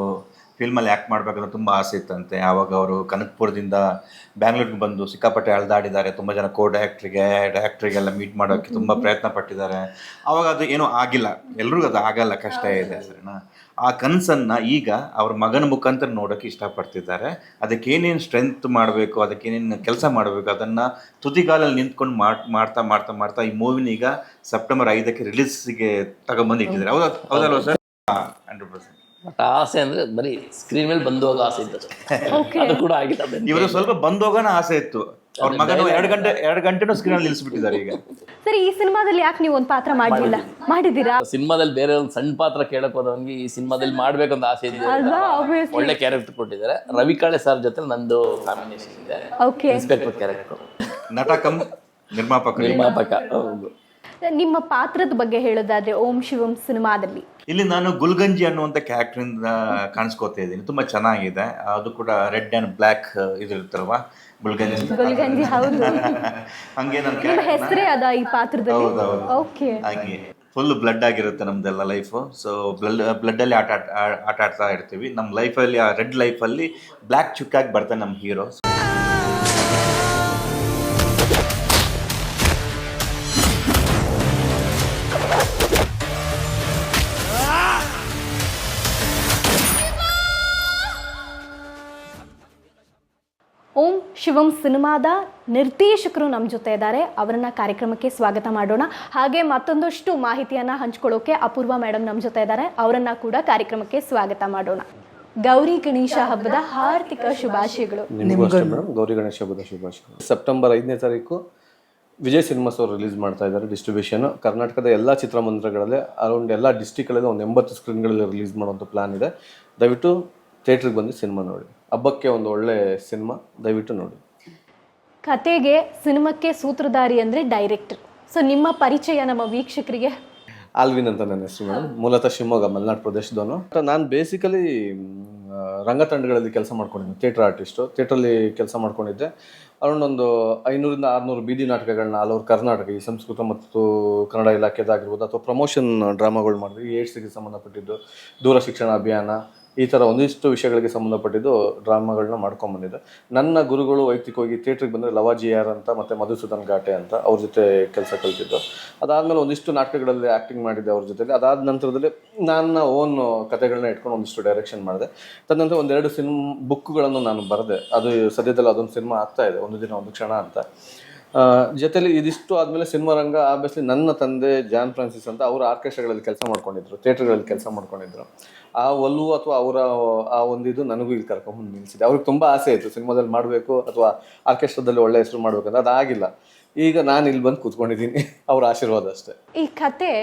ಫಿಲ್ಮಲ್ಲಿ ಆ್ಯಕ್ಟ್ ಮಾಡಬೇಕಂತ ತುಂಬ ಆಸೆ ಇತ್ತಂತೆ. ಆವಾಗ ಅವರು ಕನಕಪುರದಿಂದ ಬ್ಯಾಂಗ್ಳೂರಿಗೆ ಬಂದು ಸಿಕ್ಕಾಪಟ್ಟೆ ಅಳ್ದಾಡಿದ್ದಾರೆ. ತುಂಬ ಜನ ಕೋ ಡೈರೆಕ್ಟ್ರಿಗೆ ಡೈರೆಕ್ಟ್ರಿಗೆಲ್ಲ ಮೀಟ್ ಮಾಡೋಕ್ಕೆ ತುಂಬ ಪ್ರಯತ್ನ ಪಟ್ಟಿದ್ದಾರೆ. ಆವಾಗ ಅದು ಏನೂ ಆಗಿಲ್ಲ. ಎಲ್ರಿಗೂ ಅದು ಆಗಲ್ಲ ಕಷ್ಟ ಇದೆ ಸರಿನಾ? ಆ ಕನಸನ್ನು ಈಗ ಅವ್ರ ಮಗನ ಮುಖಾಂತರ ನೋಡೋಕ್ಕೆ ಇಷ್ಟಪಡ್ತಿದ್ದಾರೆ. ಅದಕ್ಕೆ ಏನೇನು ಸ್ಟ್ರೆಂತ್ ಮಾಡಬೇಕು ಅದಕ್ಕೆ ಏನೇನು ಕೆಲಸ ಮಾಡಬೇಕು ಅದನ್ನು ತುದಿಗಾಲಲ್ಲಿ ನಿಂತ್ಕೊಂಡು ಮಾಡಿ ಮಾಡ್ತಾ ಮಾಡ್ತಾ ಮಾಡ್ತಾ ಈ ಮೂವಿನ ಈಗ ಸೆಪ್ಟೆಂಬರ್ ಐದಕ್ಕೆ ರಿಲೀಸ್ಗೆ ತಗೊಂಬಂದು ಇಟ್ಟಿದ್ದಾರೆ ಹೌದಾ? ಹೌದಲ್ವ ಸರ್? Hundred percent. ಬಟ್ ಆಸೆ ಅಂದ್ರೆ ಬರೀ ಸ್ಕ್ರೀನ್ ಮೇಲೆ ಬಂದೋಗ ಹೋಗೋ ಆಸೆ ಇತ್ತು ಅಷ್ಟೇ. ಅದು ಕೂಡ ಆಗಿಲ್ಲ. ಇವರು ಸ್ವಲ್ಪ ಬಂದೋಗನ ಆಸೆ ಇತ್ತು. ಅವ್ರ ಮಗನ ಎರಡು ಗಂಟೆ ಎರಡು ಗಂಟೆನೂ ಸ್ಕ್ರೀನಲ್ಲಿ ನಿಲ್ಲಿಸ್ಬಿಟ್ಟಿದ್ದಾರೆ ಈಗ. ಸರಿ ಈ ಸಿನಿಮಾದಲ್ಲಿ ಯಾಕೆ ನೀವು ಒಂದು ಪಾತ್ರ ಮಾಡಲಿಲ್ಲ ಮಾಡಿದ್ದೀರಾ? ಸಿನಿಮಾದಲ್ಲಿ ಬೇರೆ ಒಂದು ಸಣ್ಣ ಪಾತ್ರ ಕೇಳಕ್ ಹೋದವನಿಗೆ ಈ ಸಿನಿಮಾದಲ್ಲಿ ಮಾಡ್ಬೇಕಂತ ಆಸೆ ಇದೆ ಅಲ್ವಾ obviously. ಒಳ್ಳೆ ಕ್ಯಾರೆಕ್ಟರ್ ಕೊಟ್ಟಿದ್ದಾರೆ. ರವಿಕಾಳೆ ಸರ್ ಜೊತೆ ನಂದು ಕಾಂಬಿನೇಷನ್ ಇದೆ. ಓಕೆ ಇನ್ಸ್ಪೆಕ್ಟರ್ ಕ್ಯಾರೆಕ್ಟರ್ ನಟ ಕಮ್ ನಿರ್ಮಾಪಕರು ನಿರ್ಮಾಪಕ ಹೌದು. ನಿಮ್ಮ ಪಾತ್ರದ ಬಗ್ಗೆ ಹೇಳೋದಾದ್ರೆ ಓಂ ಶಿವಂ ಸಿನಿಮಾದಲ್ಲಿ. ಇಲ್ಲಿ ನಾನು ಗುಲ್ಗಂಜಿ ಅನ್ನುವಂಥ ಕ್ಯಾರೆಕ್ಟರಿಂದ ಕಾಣಿಸ್ಕೋತಾ ಇದ್ದೀನಿ. ತುಂಬ ಚೆನ್ನಾಗಿದೆ. ಅದು ಕೂಡ ರೆಡ್ ಆ್ಯಂಡ್ ಬ್ಲ್ಯಾಕ್ ಇದಿರುತ್ತಲ್ವಾ? ಗುಲ್ಗಂಜಿ ಗುಲ್ಗಂಜಿ ಹೌದು. <laughs> ಹಂಗೆ ನನ್ನ ನಿಮ್ಮ ಹೆಸರೇ ಅದ ಈ ಪಾತ್ರದಲ್ಲಿ? ಹೌದೌದು. ಓಕೆ ಹಾಗೆ. ಫುಲ್ ಬ್ಲಡ್ ಆಗಿರುತ್ತೆ ನಮ್ದೆಲ್ಲ ಲೈಫು ಸೊ ಬ್ಲಡ್ ಬ್ಲಡ್ಡಲ್ಲಿ ಆಟ ಆಟ ಆಟ ಆಡ್ತಾ ಇರ್ತೀವಿ. ನಮ್ಮ ಲೈಫಲ್ಲಿ ಆ ರೆಡ್ ಲೈಫಲ್ಲಿ ಬ್ಲ್ಯಾಕ್ ಚುಕ್ಕಾಗಿ ಬರ್ತಾನೆ ನಮ್ಮ ಹೀರೋ ಶಿವಂ ಸಿನಿಮಾದ ನಿರ್ದೇಶಕರು ನಮ್ಮ ಜೊತೆ ಇದ್ದಾರೆ. ಅವರನ್ನ ಕಾರ್ಯಕ್ರಮಕ್ಕೆ ಸ್ವಾಗತ ಮಾಡೋಣ. ಹಾಗೆ ಮತ್ತೊಂದಷ್ಟು ಮಾಹಿತಿಯನ್ನ ಹಂಚ್ಕೊಳ್ಳೋಕೆ ಅಪೂರ್ವ ಮೇಡಮ್ ನಮ್ಮ ಜೊತೆ ಇದ್ದಾರೆ. ಅವರನ್ನ ಕೂಡ ಕಾರ್ಯಕ್ರಮಕ್ಕೆ ಸ್ವಾಗತ ಮಾಡೋಣ. ಗೌರಿ ಗಣೇಶ ಹಬ್ಬದ ಹಾರ್ದಿಕ ಶುಭಾಶಯಗಳು. ನಿಮಗೂ ಗೌರಿ ಗಣೇಶ ಹಬ್ಬದ ಶುಭಾಶಯಗಳು. ಸೆಪ್ಟೆಂಬರ್ ಐದನೇ ತಾರೀಕು ವಿಜಯ್ ಸಿನಿಮಾಸ್ ಅವರು ರಿಲೀಸ್ ಮಾಡ್ತಾ ಇದ್ದಾರೆ ಡಿಸ್ಟ್ರಿಬ್ಯೂಷನ್. ಕರ್ನಾಟಕದ ಎಲ್ಲ ಚಿತ್ರಮಂದಿರಗಳಲ್ಲಿ ಅರೌಂಡ್ ಎಲ್ಲ ಡಿಸ್ಟಿಕ್ಗಳಲ್ಲಿ ಒಂದು ಎಂಬತ್ತು ಸ್ಕ್ರೀನ್ಗಳಲ್ಲಿ ರಿಲೀಸ್ ಮಾಡುವಂಥ ಪ್ಲಾನ್ ಇದೆ. ದಯವಿಟ್ಟು ಥಿಯೇಟ್ರಿಗೆ ಬಂದು ಸಿನಿಮಾ ನೋಡಿ. ಹಬ್ಬಕ್ಕೆ ಒಂದು ಒಳ್ಳೆ ಸಿನಿಮಾ ದಯವಿಟ್ಟು ನೋಡಿ. ಕತೆಗೆ ಸಿನಿಮಾಕ್ಕೆ ಸೂತ್ರಧಾರಿ ಅಂದ್ರೆ ಡೈರೆಕ್ಟರ್. ಸೊ ನಿಮ್ಮ ಪರಿಚಯ ನಮ್ಮ ವೀಕ್ಷಕರಿಗೆ. ಆಲ್ವಿನ್ ಅಂತ ನನ್ನ ಹೆಸರು ಮೇಡಮ್. ಮೂಲತಃ ಶಿವಮೊಗ್ಗ ಮಲೆನಾಡು ಪ್ರದೇಶದವನು. ನಾನು ಬೇಸಿಕಲಿ ರಂಗತಂಡಗಳಲ್ಲಿ ಕೆಲಸ ಮಾಡ್ಕೊಂಡಿದ್ದೆ. ಥಿಯೇಟರ್ ಆರ್ಟಿಸ್ಟು ಥಿಯೇಟ್ರಲ್ಲಿ ಕೆಲಸ ಮಾಡ್ಕೊಂಡಿದ್ದೆ. ಅರೌಂಡ್ ಒಂದು ಐನೂರಿಂದ ಆರುನೂರು ಬೀದಿ ನಾಟಕಗಳನ್ನ ಆಲ್ ಓವರ್ ಕರ್ನಾಟಕ ಈ ಸಂಸ್ಕೃತ ಮತ್ತು ಕನ್ನಡ ಇಲಾಖೆದಾಗಿರ್ಬೋದು ಅಥವಾ ಪ್ರಮೋಷನ್ ಡ್ರಾಮಾಗಳು ಮಾಡಿದ್ವಿ. ಏಡ್ಸ್ಗೆ ಸಂಬಂಧಪಟ್ಟಿದ್ದು ದೂರ ಶಿಕ್ಷಣ ಅಭಿಯಾನ ಈ ಥರ ಒಂದಿಷ್ಟು ವಿಷಯಗಳಿಗೆ ಸಂಬಂಧಪಟ್ಟಿದ್ದು ಡ್ರಾಮಾಗಳನ್ನ ಮಾಡ್ಕೊಂಬಂದಿದ್ದೆ ನನ್ನ ಗುರುಗಳು ವೈಯಕ್ತಿಕವಾಗಿ ಥಿಯೇಟ್ರಿಗೆ ಬಂದರೆ ಲವಾಜಿ ಯಾರ್ ಅಂತ ಮತ್ತು ಮಧುಸೂದನ್ ಘಾಟೆ ಅಂತ ಅವ್ರ ಜೊತೆ ಕೆಲಸ ಕಲಿತಿದ್ದು. ಅದಾದಮೇಲೆ ಒಂದಿಷ್ಟು ನಾಟಕಗಳಲ್ಲಿ ಆ್ಯಕ್ಟಿಂಗ್ ಮಾಡಿದ್ದೆ ಅವ್ರ ಜೊತೆಲಿ. ಅದಾದ ನಂತರದಲ್ಲಿ ನನ್ನ ಓನ್ ಕತೆಗಳನ್ನ ಇಟ್ಕೊಂಡು ಒಂದಿಷ್ಟು ಡೈರೆಕ್ಷನ್ ಮಾಡಿದೆ. ತದನಂತರ ಒಂದೆರಡು ಸಿನಿಮ್ ಬುಕ್ಗಳನ್ನು ನಾನು ಬರೆದೆ. ಅದು ಸದ್ಯದಲ್ಲಿ ಅದೊಂದು ಸಿನಿಮಾ ಆಗ್ತಾ ಇದೆ. ಒಂದು ದಿನ, ಒಂದು ಕ್ಷಣ ಅಂತ. ಜೊತೆಲಿ ಇದಿಷ್ಟು ಆದಮೇಲೆ ಸಿನಿಮಾ ರಂಗ ಆಬ್ವಿಯಸ್ಲಿ ನನ್ನ ತಂದೆ ಜಾನ್ ಫ್ರಾನ್ಸಿಸ್ ಅಂತ ಅವರು ಆರ್ಕೆಸ್ಟ್ರಾಗಳಲ್ಲಿ ಕೆಲಸ ಮಾಡ್ಕೊಂಡಿದ್ರು ಥಿಯೇಟರ್ಗಳಲ್ಲಿ ಕೆಲಸ ಮಾಡ್ಕೊಂಡಿದ್ರು. ಆ ಒಲವು ಅಥವಾ ಅವರ ಆ ಒಂದು ಇದು ನನಗೂ ಇಲ್ಲಿ ಕರ್ಕೊಂಡ್ಬಂದು ನಿಲ್ಲಿಸಿದೆ. ಅವ್ರಿಗೆ ತುಂಬ ಆಸೆ ಇತ್ತು ಸಿನಿಮಾದಲ್ಲಿ ಮಾಡಬೇಕು ಅಥವಾ ಆರ್ಕೆಸ್ಟ್ರಾದಲ್ಲಿ ಒಳ್ಳೆ ಹೆಸರು ಮಾಡಬೇಕಂತ ಅದಾಗಿಲ್ಲ ಈಗ ನಾನು ಇಲ್ಲಿ ಬಂದು ಕೂತ್ಕೊಂಡಿದ್ದೀನಿ ಅವ್ರ ಆಶೀರ್ವಾದ ಅಷ್ಟೇ. ಈ ಕತೆ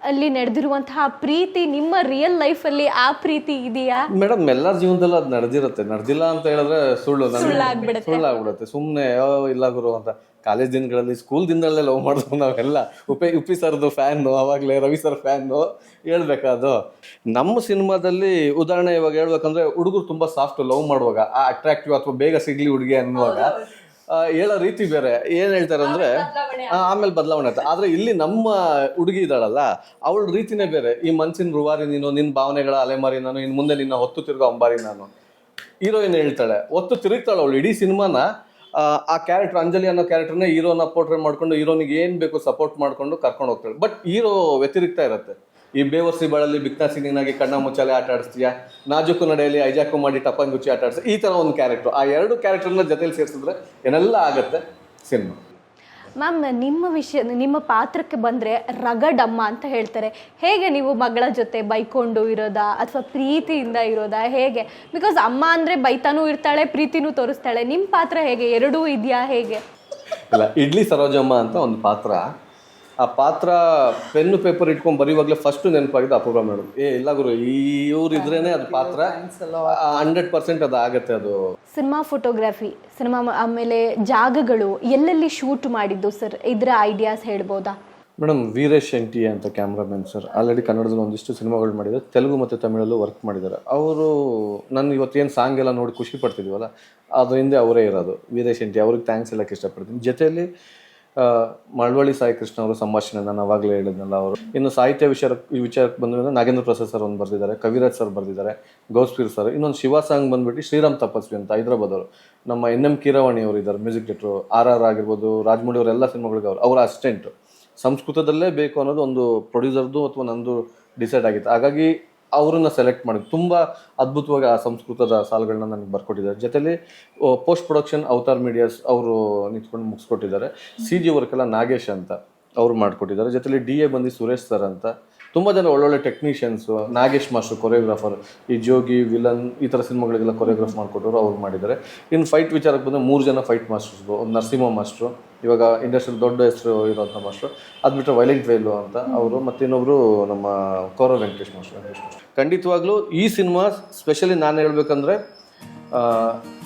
ಅಲ್ಲಿ ನಡೆದಿರುವಂತಹ ಪ್ರೀತಿ ನಿಮ್ಮ ರಿಯಲ್ ಲೈಫ್ ಅಲ್ಲಿ ಆ ಪ್ರೀತಿ ಇದೆಯಾ? ಮೇಡಮ್ ಎಲ್ಲರ ಜೀವನದಲ್ಲೂ ಅದು ನಡೆದಿರುತ್ತೆ. ನಡೆದಿಲ್ಲ ಅಂತ ಹೇಳಿದ್ರೆ ಸುಳ್ಳು ಸುಳ್ಳು ಸುಳ್ಳಾಗ್ಬಿಡುತ್ತೆ. ಸುಳ್ಳಾಗ್ಬಿಡುತ್ತೆ. ಸುಮ್ಮನೆ ಇಲ್ಲ ಗುರು ಅಂತ. ಕಾಲೇಜ್ ದಿನಗಳಲ್ಲಿ ಸ್ಕೂಲ್ ದಿನದಲ್ಲೇ ಲವ್ ಮಾಡಿದ್ವು ನಾವೆಲ್ಲ ಉಪೇ ಉಪ್ಪಿ ಸರ್ದು ಫ್ಯಾನು ಅವಾಗಲೇ ರವಿ ಸರ್ ಫ್ಯಾನು ಹೇಳ್ಬೇಕಾದು ನಮ್ಮ ಸಿನಿಮಾದಲ್ಲಿ ಉದಾಹರಣೆ ಇವಾಗ ಹೇಳ್ಬೇಕಂದ್ರೆ ಹುಡುಗರು ತುಂಬ ಸಾಫ್ಟ್ ಲವ್ ಮಾಡುವಾಗ ಆ ಅಟ್ರಾಕ್ಟಿವ್ ಅಥವಾ ಬೇಗ ಸಿಗ್ಲಿ ಹುಡುಗಿ ಅನ್ನುವಾಗ ಆ, ಹೇಳೋ ರೀತಿ ಬೇರೆ. ಏನು ಹೇಳ್ತಾರೆ ಅಂದರೆ ಆ, ಆಮೇಲೆ ಬದಲಾವಣೆ ಆಯ್ತು ಆದ್ರೆ ಇಲ್ಲಿ ನಮ್ಮ ಹುಡುಗಿ ಇದ್ದಾಳಲ್ಲ ಅವಳ ರೀತಿನೇ ಬೇರೆ. ಈ ಮನ್ಸಿನ ರುವಾರಿ ನೀನು ನಿನ್ನ ಭಾವನೆಗಳ ಅಲೆಮಾರಿ ನಾನು ಇನ್ನು ಮುಂದೆ ನಿನ್ನ ಹೊತ್ತು ತಿರುಗೋ ಅಂಬಾರಿ ನಾನು. ಹೀರೋಯಿನ್ ಹೇಳ್ತಾಳೆ ಹೊತ್ತು ತಿರುಗ್ತಾಳೆ ಅವಳು. ಇಡೀ ಸಿನಿಮಾನ ಆ ಕ್ಯಾರೆಕ್ಟರ್ ಅಂಜಲಿ ಅನ್ನೋ ಕ್ಯಾರೆಕ್ಟರ್ನ ಹೀರೋನ ಪೋರ್ಟ್ರೇಟ್ ಮಾಡ್ಕೊಂಡು ಹೀರೋನಿಗೆ ಏನು ಬೇಕು ಸಪೋರ್ಟ್ ಮಾಡ್ಕೊಂಡು ಕರ್ಕೊಂಡು ಹೋಗ್ತಾಳೆ. ಬಟ್ ಹೀರೋ ವ್ಯತಿರಿಕ್ತ ಇರುತ್ತೆ. ಈ ಬೇವರ್ಸಿ ಬಾಳಲ್ಲಿ ಬಿಕ್ನಾ ಸಿಂಗಿನಾಗಿ ಕಣ್ಣ ಮುಚ್ಚಾಲೆ ಆಟ ಆಡಿಸ್ತೀಯಾ? ನಾಜುಕು ನಡೆಯಲ್ಲಿ ಐಜಾಕು ಮಾಡಿ ಟಪ್ಪಂಗುಚ್ಚಿ ಆಟ ಆಡಿಸಿ ಈ ಥರ ಒಂದು ಕ್ಯಾರೆಕ್ಟರ್ ಆ ಎರಡು ಕ್ಯಾರೆಕ್ಟರ್ನ ಜೊತೆಲಿ ಸೇರಿಸಿದ್ರೆ ಏನೆಲ್ಲ ಆಗುತ್ತೆ? ಸಿನಿಮಾ. ಮ್ಯಾಮ್ ನಿಮ್ಮ ವಿಷಯ ನಿಮ್ಮ ಪಾತ್ರಕ್ಕೆ ಬಂದರೆ ರಗಡಮ್ಮ ಅಂತ ಹೇಳ್ತಾರೆ. ಹೇಗೆ ನೀವು ಮಗಳ ಜೊತೆ ಬೈಕೊಂಡು ಇರೋದಾ ಅಥವಾ ಪ್ರೀತಿಯಿಂದ ಇರೋದಾ? ಹೇಗೆ? ಬಿಕಾಸ್ ಅಮ್ಮ ಅಂದರೆ ಬೈತಾನೂ ಇರ್ತಾಳೆ ಪ್ರೀತಿನೂ ತೋರಿಸ್ತಾಳೆ. ನಿಮ್ಮ ಪಾತ್ರ ಹೇಗೆ? ಎರಡೂ ಇದೆಯಾ? ಹೇಗೆ? ಇಲ್ಲ ಇಡ್ಲಿ ಸರೋಜಮ್ಮ ಅಂತ ಒಂದು ಪಾತ್ರ. ಆ ಪಾತ್ರ ಪೆನ್ನು ಪೇಪರ್ ಇಟ್ಕೊಂಡು ಬರೆಯುವಾಗಲೇ ಫಸ್ಟ್ ನೆನಪಾಗಿದೆ ಅಪೂರ್ವ ಮೇಡಮ್ ಏ ಇಲ್ಲ ಗುರು ಈ ಇವ್ರು ಇದ್ರೇನೆ ಅದು ಪಾತ್ರ. ಹಂಡ್ರೆಡ್ ಪರ್ಸೆಂಟ್ ಅದು ಆಗತ್ತೆ ಅದು. ಸಿನಿಮಾ ಫೋಟೋಗ್ರಫಿ, ಸಿನಿಮಾ ಆಮೇಲೆ ಜಾಗಗಳು ಎಲ್ಲೆಲ್ಲಿ ಶೂಟ್ ಮಾಡಿದ್ದು ಸರ್ ಇದರ ಐಡಿಯಾಸ್ ಹೇಳ್ಬೋದಾ? ಮೇಡಮ್, ವೀರೇಶ್ ಶೆಂಟಿ ಅಂತ ಕ್ಯಾಮ್ರಾಮನ್ ಸರ್ ಆಲ್ರೆಡಿ ಕನ್ನಡದಲ್ಲಿ ಒಂದಿಷ್ಟು ಸಿನಿಮಾಗಳು ಮಾಡಿದ್ದಾರೆ. ತೆಲುಗು ಮತ್ತು ತಮಿಳಲ್ಲೂ ವರ್ಕ್ ಮಾಡಿದ್ದಾರೆ. ಅವರು, ನಾನು ಇವತ್ತೇನು ಸಾಂಗ್ ಎಲ್ಲ ನೋಡಿ ಖುಷಿ ಪಡ್ತಿದ್ವಲ್ಲ ಅದರಿಂದ ಅವರೇ ಇರೋದು. ವೀರೇಶ್ ಶೆಂಟಿ ಅವ್ರಿಗೆ ಥ್ಯಾಂಕ್ಸ್ ಹೇಳಕ್ಕೆ ಇಷ್ಟಪಡ್ತೀನಿ. ಜೊತೆಯಲ್ಲಿ ಮಳವಳ್ಳಿ ಸಾಯಿ ಕೃಷ್ಣ ಅವರು ಸಂಭಾಷಣೆ ನಾನು ಅವಾಗಲೇ ಹೇಳಿದ್ನಲ್ಲ ಅವರು. ಇನ್ನು ಸಾಹಿತ್ಯ ವಿಚಾರ ವಿಚಾರಕ್ಕೆ ಬಂದ್ರೆ ನಾಗೇಂದ್ರ ಪ್ರಸಾದ್ ಸರ್ ಒಂದು ಬರೆದಿದ್ದಾರೆ, ಕವಿರಾಜ್ ಸರ್ ಬರೆದಿದ್ದಾರೆ, ಗೌಸ್ಪೀರ್ ಸರ್, ಇನ್ನೊಂದು ಶಿವ ಸಾಂಗ್ ಬಂದ್ಬಿಟ್ಟು ಶ್ರೀರಾಮ್ ತಪಸ್ವಿ ಅಂತ ಹೈದರಾಬಾದ್ ಅವರು. ನಮ್ಮ ಎನ್ ಎಂ ಕೀರವಾಣಿ ಅವರು ಇದ್ದಾರೆ, ಮ್ಯೂಸಿಕ್ ಡೈರೆಕ್ಟ್ರು, ಆರ್ ಆರ್ ಆಗಿರ್ಬೋದು ರಾಜಮೌಳಿ ಅವರೆಲ್ಲ ಸಿನಿಮಾಗಳಿಗೆ ಅವರು, ಅವರ ಅಸಿಸ್ಟೆಂಟ್. ಸಂಸ್ಕೃತದಲ್ಲೇ ಬೇಕು ಅನ್ನೋದು ಒಂದು ಪ್ರೊಡ್ಯೂಸರ್ದು ಅಥವಾ ನಂದು ಡಿಸೈಡ್ ಆಗಿತ್ತು. ಹಾಗಾಗಿ ಅವರನ್ನ ಸೆಲೆಕ್ಟ್ ಮಾಡಿ, ತುಂಬ ಅದ್ಭುತವಾಗಿ ಆ ಸಂಸ್ಕೃತದ ಸಾಲುಗಳನ್ನ ನನಗೆ ಬರ್ಕೊಟ್ಟಿದ್ದಾರೆ. ಜೊತೆಲಿ ಪೋಸ್ಟ್ ಪ್ರೊಡಕ್ಷನ್ ಅವತಾರ್ ಮೀಡಿಯಾಸ್ ಅವರು ನಿಂತ್ಕೊಂಡು ಮುಗಿಸ್ಕೊಟ್ಟಿದ್ದಾರೆ. ಸಿ ಜಿ ವರ್ಕ್ ಎಲ್ಲ ನಾಗೇಶ್ ಅಂತ ಅವ್ರು ಮಾಡಿಕೊಟ್ಟಿದ್ದಾರೆ. ಜೊತೆಲಿ ಡಿ ಎ ಬಂದು ಸುರೇಶ್ ಸರ್ ಅಂತ ತುಂಬ ಜನ ಒಳ್ಳೊಳ್ಳೆ ಟೆಕ್ನಿಷಿಯನ್ಸು ನಾಗೇಶ್ ಮಾಸ್ಟರ್ ಕೊರಿಯೋಗ್ರಾಫರ್ ಈ ಜೋಗಿ, ವಿಲನ್, ಈ ಥರ ಸಿನಿಮಾಗಳಿಗೆಲ್ಲ ಕೊರಿಯೋಗ್ರಾಫ್ ಮಾಡಿಕೊಟ್ಟರು ಅವ್ರು ಮಾಡಿದ್ದಾರೆ. ಇನ್ನು ಫೈಟ್ ವಿಚಾರಕ್ಕೆ ಬಂದರೆ ಮೂರು ಜನ ಫೈಟ್ ಮಾಸ್ಟರ್ಸ್ ಒಂದು ನರಸಿಂಹ ಮಾಸ್ಟ್ರು, ಇವಾಗ ಇಂಡಸ್ಟ್ರಿಯಲ್ಲಿ ದೊಡ್ಡ ಹೆಸರು ಇರೋಂಥ ಮಾಸ್ಟ್ರು, ಅದು ಬಿಟ್ಟರೆ ವೈಲೆಂಟ್ ವೇಲು ಅಂತ ಅವರು ಮತ್ತು ಇನ್ನೊಬ್ಬರು ನಮ್ಮ ಕೌರ ವೆಂಕಟೇಶ್ ಮಾಸ್ಟರ್ ವೆಂಕಟೇಶ್ ಮಾಸ್ಟರ್. ಖಂಡಿತವಾಗ್ಲೂ ಈ ಸಿನಿಮಾ ಸ್ಪೆಷಲಿ ನಾನು ಹೇಳ್ಬೇಕಂದ್ರೆ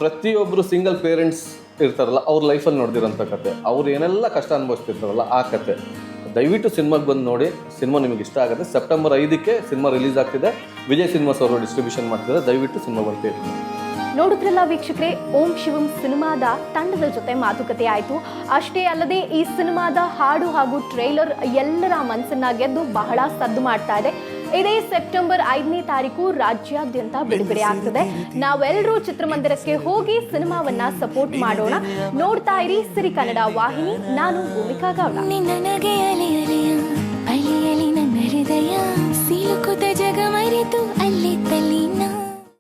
ಪ್ರತಿಯೊಬ್ಬರು ಸಿಂಗಲ್ ಪೇರೆಂಟ್ಸ್ ಇರ್ತಾರಲ್ಲ, ಅವ್ರ ಲೈಫಲ್ಲಿ ನೋಡ್ದಿರೋಂಥ ಕತೆ. ಅವ್ರು ಏನೆಲ್ಲ ಕಷ್ಟ ಅನುಭವಿಸ್ತಿರ್ತಾರಲ್ಲ ಆ ಕತೆ. ದಯವಿಟ್ಟು ಸಿನಿಮಾಗೆ ಬಂದು ನೋಡಿ. ಸಿನಿಮಾ ನಿಮಗೆ ಇಷ್ಟ ಆಗುತ್ತೆ. ಸೆಪ್ಟೆಂಬರ್ ಐದಕ್ಕೆ ಸಿನಿಮಾ ರಿಲೀಸ್ ಆಗ್ತಿದೆ. ವಿಜಯ್ ಸಿನಿಮಾಸ್ ಅವರು ಡಿಸ್ಟ್ರಿಬ್ಯೂಷನ್ ಮಾಡ್ತಿದ್ದಾರೆ. ದಯವಿಟ್ಟು ಸಿನಿಮಾ ಬರ್ತೀವಿ. ನೋಡಿದ್ರಲ್ಲ ವೀಕ್ಷಕರೇ, ಓಂ ಶಿವಂ ಸಿನಿಮಾದ ತಂಡದ ಜೊತೆ ಮಾತುಕತೆ ಆಯಿತು. ಅಷ್ಟೇ ಅಲ್ಲದೆ ಈ ಸಿನಿಮಾದ ಹಾಡು ಹಾಗೂ ಟ್ರೈಲರ್ ಎಲ್ಲರ ಮನಸ್ಸನ್ನ ಗೆದ್ದು ಬಹಳ ಸದ್ದು ಮಾಡ್ತಾ ಇದೆ. ಇದೇ ಸೆಪ್ಟೆಂಬರ್ ಐದನೇ ತಾರೀಕು ರಾಜ್ಯಾದ್ಯಂತ ಬಿಡುಗಡೆ ಆಗ್ತದೆ. ನಾವೆಲ್ಲರೂ ಚಿತ್ರಮಂದಿರಕ್ಕೆ ಹೋಗಿ ಸಿನಿಮಾವನ್ನ ಸಪೋರ್ಟ್ ಮಾಡೋಣ. ನೋಡ್ತಾ ಇರಿ ಸಿರಿ ಕನ್ನಡ ವಾಹಿನಿ. ನಾನು ಭೂಮಿಕಾ ಗೌಡ. ಅಲಿ ಹೃದಯ. ಸೀಲುಕುತ ಜಗ ಅಲ್ಲಿ ಅಲ್ಲಿತ್ತಲ್ಲ